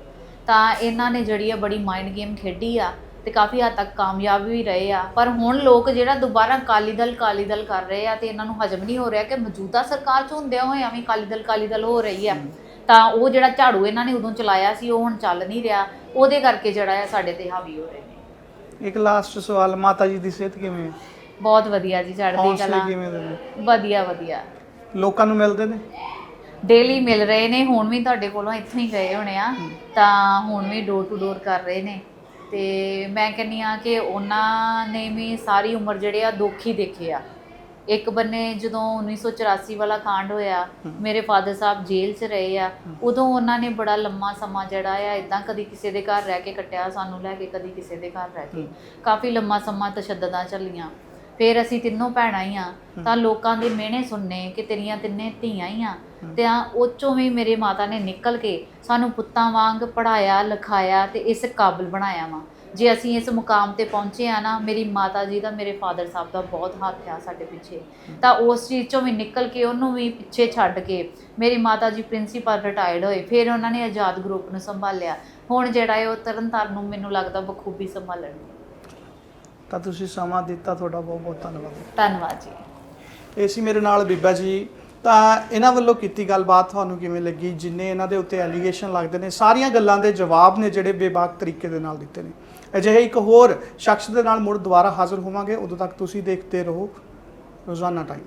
ਤਾਂ ਇਹਨਾਂ ਨੇ ਜਿਹੜੀ ਆ ਬੜੀ ਮਾਈਂਡ ਗੇਮ ਖੇਡੀ ਆ ਤੇ ਕਾਫੀ ਹੱਦ ਤੱਕ ਕਾਮਯਾਬ ਵੀ ਰਹੇ ਆ। ਪਰ ਹੁਣ ਲੋਕ ਜਿਹੜਾ ਦੁਬਾਰਾ ਕਾਲੀ ਦਲ ਕਾਲੀ ਦਲ ਕਰ ਰਹੇ ਆ ਤੇ ਇਹਨਾਂ ਨੂੰ ਹਜਮ ਨਹੀਂ ਹੋ ਰਿਹਾ ਕਿ ਮੌਜੂਦਾ ਸਰਕਾਰ ਚ ਹੁੰਦਿਆਂ ਹੋਇਆਂ ਵੀ ਕਾਲੀ ਦਲ ਕਾਲੀ ਦਲ ਹੋ ਰਹੀ ਆ। ਤਾਂ ਉਹ ਜਿਹੜਾ ਝਾੜੂ ਇਹਨਾਂ ਨੇ ਉਦੋਂ ਚਲਾਇਆ ਸੀ ਉਹ ਹੁਣ ਚੱਲ ਨਹੀਂ ਰਿਹਾ। ਉਹਦੇ ਕਰਕੇ ਜਿਹੜਾ ਆ ਸਾਡੇ ਤੇ ਹਾਵੀ ਹੋ ਰਹੇ ਨੇ। ਇੱਕ ਲਾਸਟ ਸਵਾਲ ਮਾਤਾ ਜੀ ਦੀ ਸਿਹਤ ਕਿਵੇਂ? ਹੈ ਬਹੁਤ ਵਧੀਆ ਜੀ ਚੜ੍ਹਦੀ ਕਲਾ। ਕਿਵੇਂ ਦੇ ਨੇ ਵਧੀਆ ਵਧੀਆ। ਲੋਕਾਂ ਨੂੰ ਮਿਲਦੇ ਨੇ? ਡੇਲੀ ਮਿਲ ਰਹੇ ਨੇ ਹੁਣ ਵੀ ਤੁਹਾਡੇ ਕੋਲੋਂ ਇੱਥੋਂ ਹੀ ਗਏ ਹੋਣੇ ਆ। ਤਾਂ ਹੁਣ ਵੀ ਡੋਰ ਟੂ ਡੋਰ ਕਰ ਰਹੇ ਨੇ। ਤੇ ਮੈਂ ਕਹਿੰਨੀ ਆ ਕਿ ਉਹਨਾਂ ਨੇ ਵੀ ਸਾਰੀ ਉਮਰ ਜਿਹੜੇ ਆ ਦੁੱਖ ਹੀ ਦੇਖੇ ਆ। ਇੱਕ ਬੰਨੇ ਜਦੋਂ 1984 ਵਾਲਾ ਕਾਂਡ ਹੋਇਆ ਮੇਰੇ ਫਾਦਰ ਸਾਹਿਬ ਜੇਲ੍ਹ 'ਚ ਰਹੇ ਆ ਉਦੋਂ ਉਹਨਾਂ ਨੇ ਬੜਾ ਲੰਮਾ ਸਮਾਂ ਜਿਹੜਾ ਆ ਇਦਾਂ ਕਦੀ ਕਿਸੇ ਦੇ ਘਰ ਰਹਿ ਕੇ ਕੱਟਿਆ ਸਾਨੂੰ ਲੈ ਕੇ ਕਦੀ ਕਿਸੇ ਦੇ ਘਰ ਰਹਿ ਕੇ। ਕਾਫੀ ਲੰਮਾ ਸਮਾਂ ਤਸ਼ੱਦਦਾਂ ਚੱਲੀਆਂ ਫਿਰ ਅਸੀਂ ਤਿੰਨੋਂ ਭੈਣਾਂ ਹੀ ਆ। ਤਾਂ ਲੋਕਾਂ ਦੇ ਮਿਹਣੇ ਸੁਣਨੇ ਕਿ ਤੇਰੀਆਂ ਤਿੰਨੇ ਧੀਆਂ ਹੀ ਆ। ਤੇ ਆ ਉਹ 'ਚੋਂ ਵੀ ਮੇਰੇ ਮਾਤਾ ਨੇ ਨਿਕਲ ਕੇ ਸਾਨੂੰ ਪੁੱਤਾਂ ਵਾਂਗ ਪੜਾਇਆ ਲਿਖਾਇਆ ਤੇ ਇਸ ਕਾਬਿਲ ਬਣਾਇਆ ਵਾ। ਜੇ ਅਸੀਂ ਇਸ ਮੁਕਾਮ ਤੇ ਪਹੁੰਚੇ ਆ ਨਾ ਮੇਰੀ ਮਾਤਾ ਜੀ ਦਾ ਮੇਰੇ ਫਾਦਰ ਸਾਹਿਬ ਦਾ ਬਹੁਤ ਹੱਥ ਆ ਸਾਡੇ ਪਿੱਛੇ। ਤਾਂ ਉਸ ਚੀਜ਼ 'ਚੋਂ ਵੀ ਨਿਕਲ ਕੇ ਉਹਨੂੰ ਵੀ ਪਿੱਛੇ ਛੱਡ ਕੇ ਮੇਰੀ ਮਾਤਾ ਜੀ ਪ੍ਰਿੰਸੀਪਲ ਰਿਟਾਇਰਡ ਹੋਏ। ਫਿਰ ਉਹਨਾਂ ਨੇ ਆਜ਼ਾਦ ਗਰੁੱਪ ਨੂੰ ਸੰਭਾਲਿਆ। ਹੁਣ ਜਿਹੜਾ ਹੈ ਉਹ ਤਰਨਤਾਰਨ ਨੂੰ ਮੈਨੂੰ ਲੱਗਦਾ ਬਖੂਬੀ ਸੰਭਾਲਣਗੇ। ਤਾਂ ਤੁਸੀਂ ਸਮਾਂ ਦਿੱਤਾ ਤੁਹਾਡਾ ਬਹੁਤ ਬਹੁਤ ਧੰਨਵਾਦ। ਧੰਨਵਾਦ ਜੀ। ਇਹ ਸੀ ਮੇਰੇ ਨਾਲ ਬੀਬਾ ਜੀ। ਤਾਂ ਇਹਨਾਂ ਵੱਲੋਂ ਕੀਤੀ ਗੱਲਬਾਤ ਤੁਹਾਨੂੰ ਕਿਵੇਂ ਲੱਗੀ? ਜਿੰਨੇ ਇਹਨਾਂ ਦੇ ਉੱਤੇ ਐਲੀਗੇਸ਼ਨ ਲੱਗਦੇ ਨੇ ਸਾਰੀਆਂ ਗੱਲਾਂ ਦੇ ਜਵਾਬ ਨੇ ਜਿਹੜੇ ਬੇਬਾਕ ਤਰੀਕੇ ਦੇ ਨਾਲ ਦਿੱਤੇ ਨੇ। ਅਜਿਹੇ ਇੱਕ ਹੋਰ ਸ਼ਖਸ ਦੇ ਨਾਲ ਮੁੜ ਦੁਬਾਰਾ ਹਾਜ਼ਰ ਹੋਵਾਂਗੇ। ਉਦੋਂ ਤੱਕ ਤੁਸੀਂ ਦੇਖਦੇ ਰਹੋ। ਰੋਜ਼ਾਨਾ ਟਾਈਮ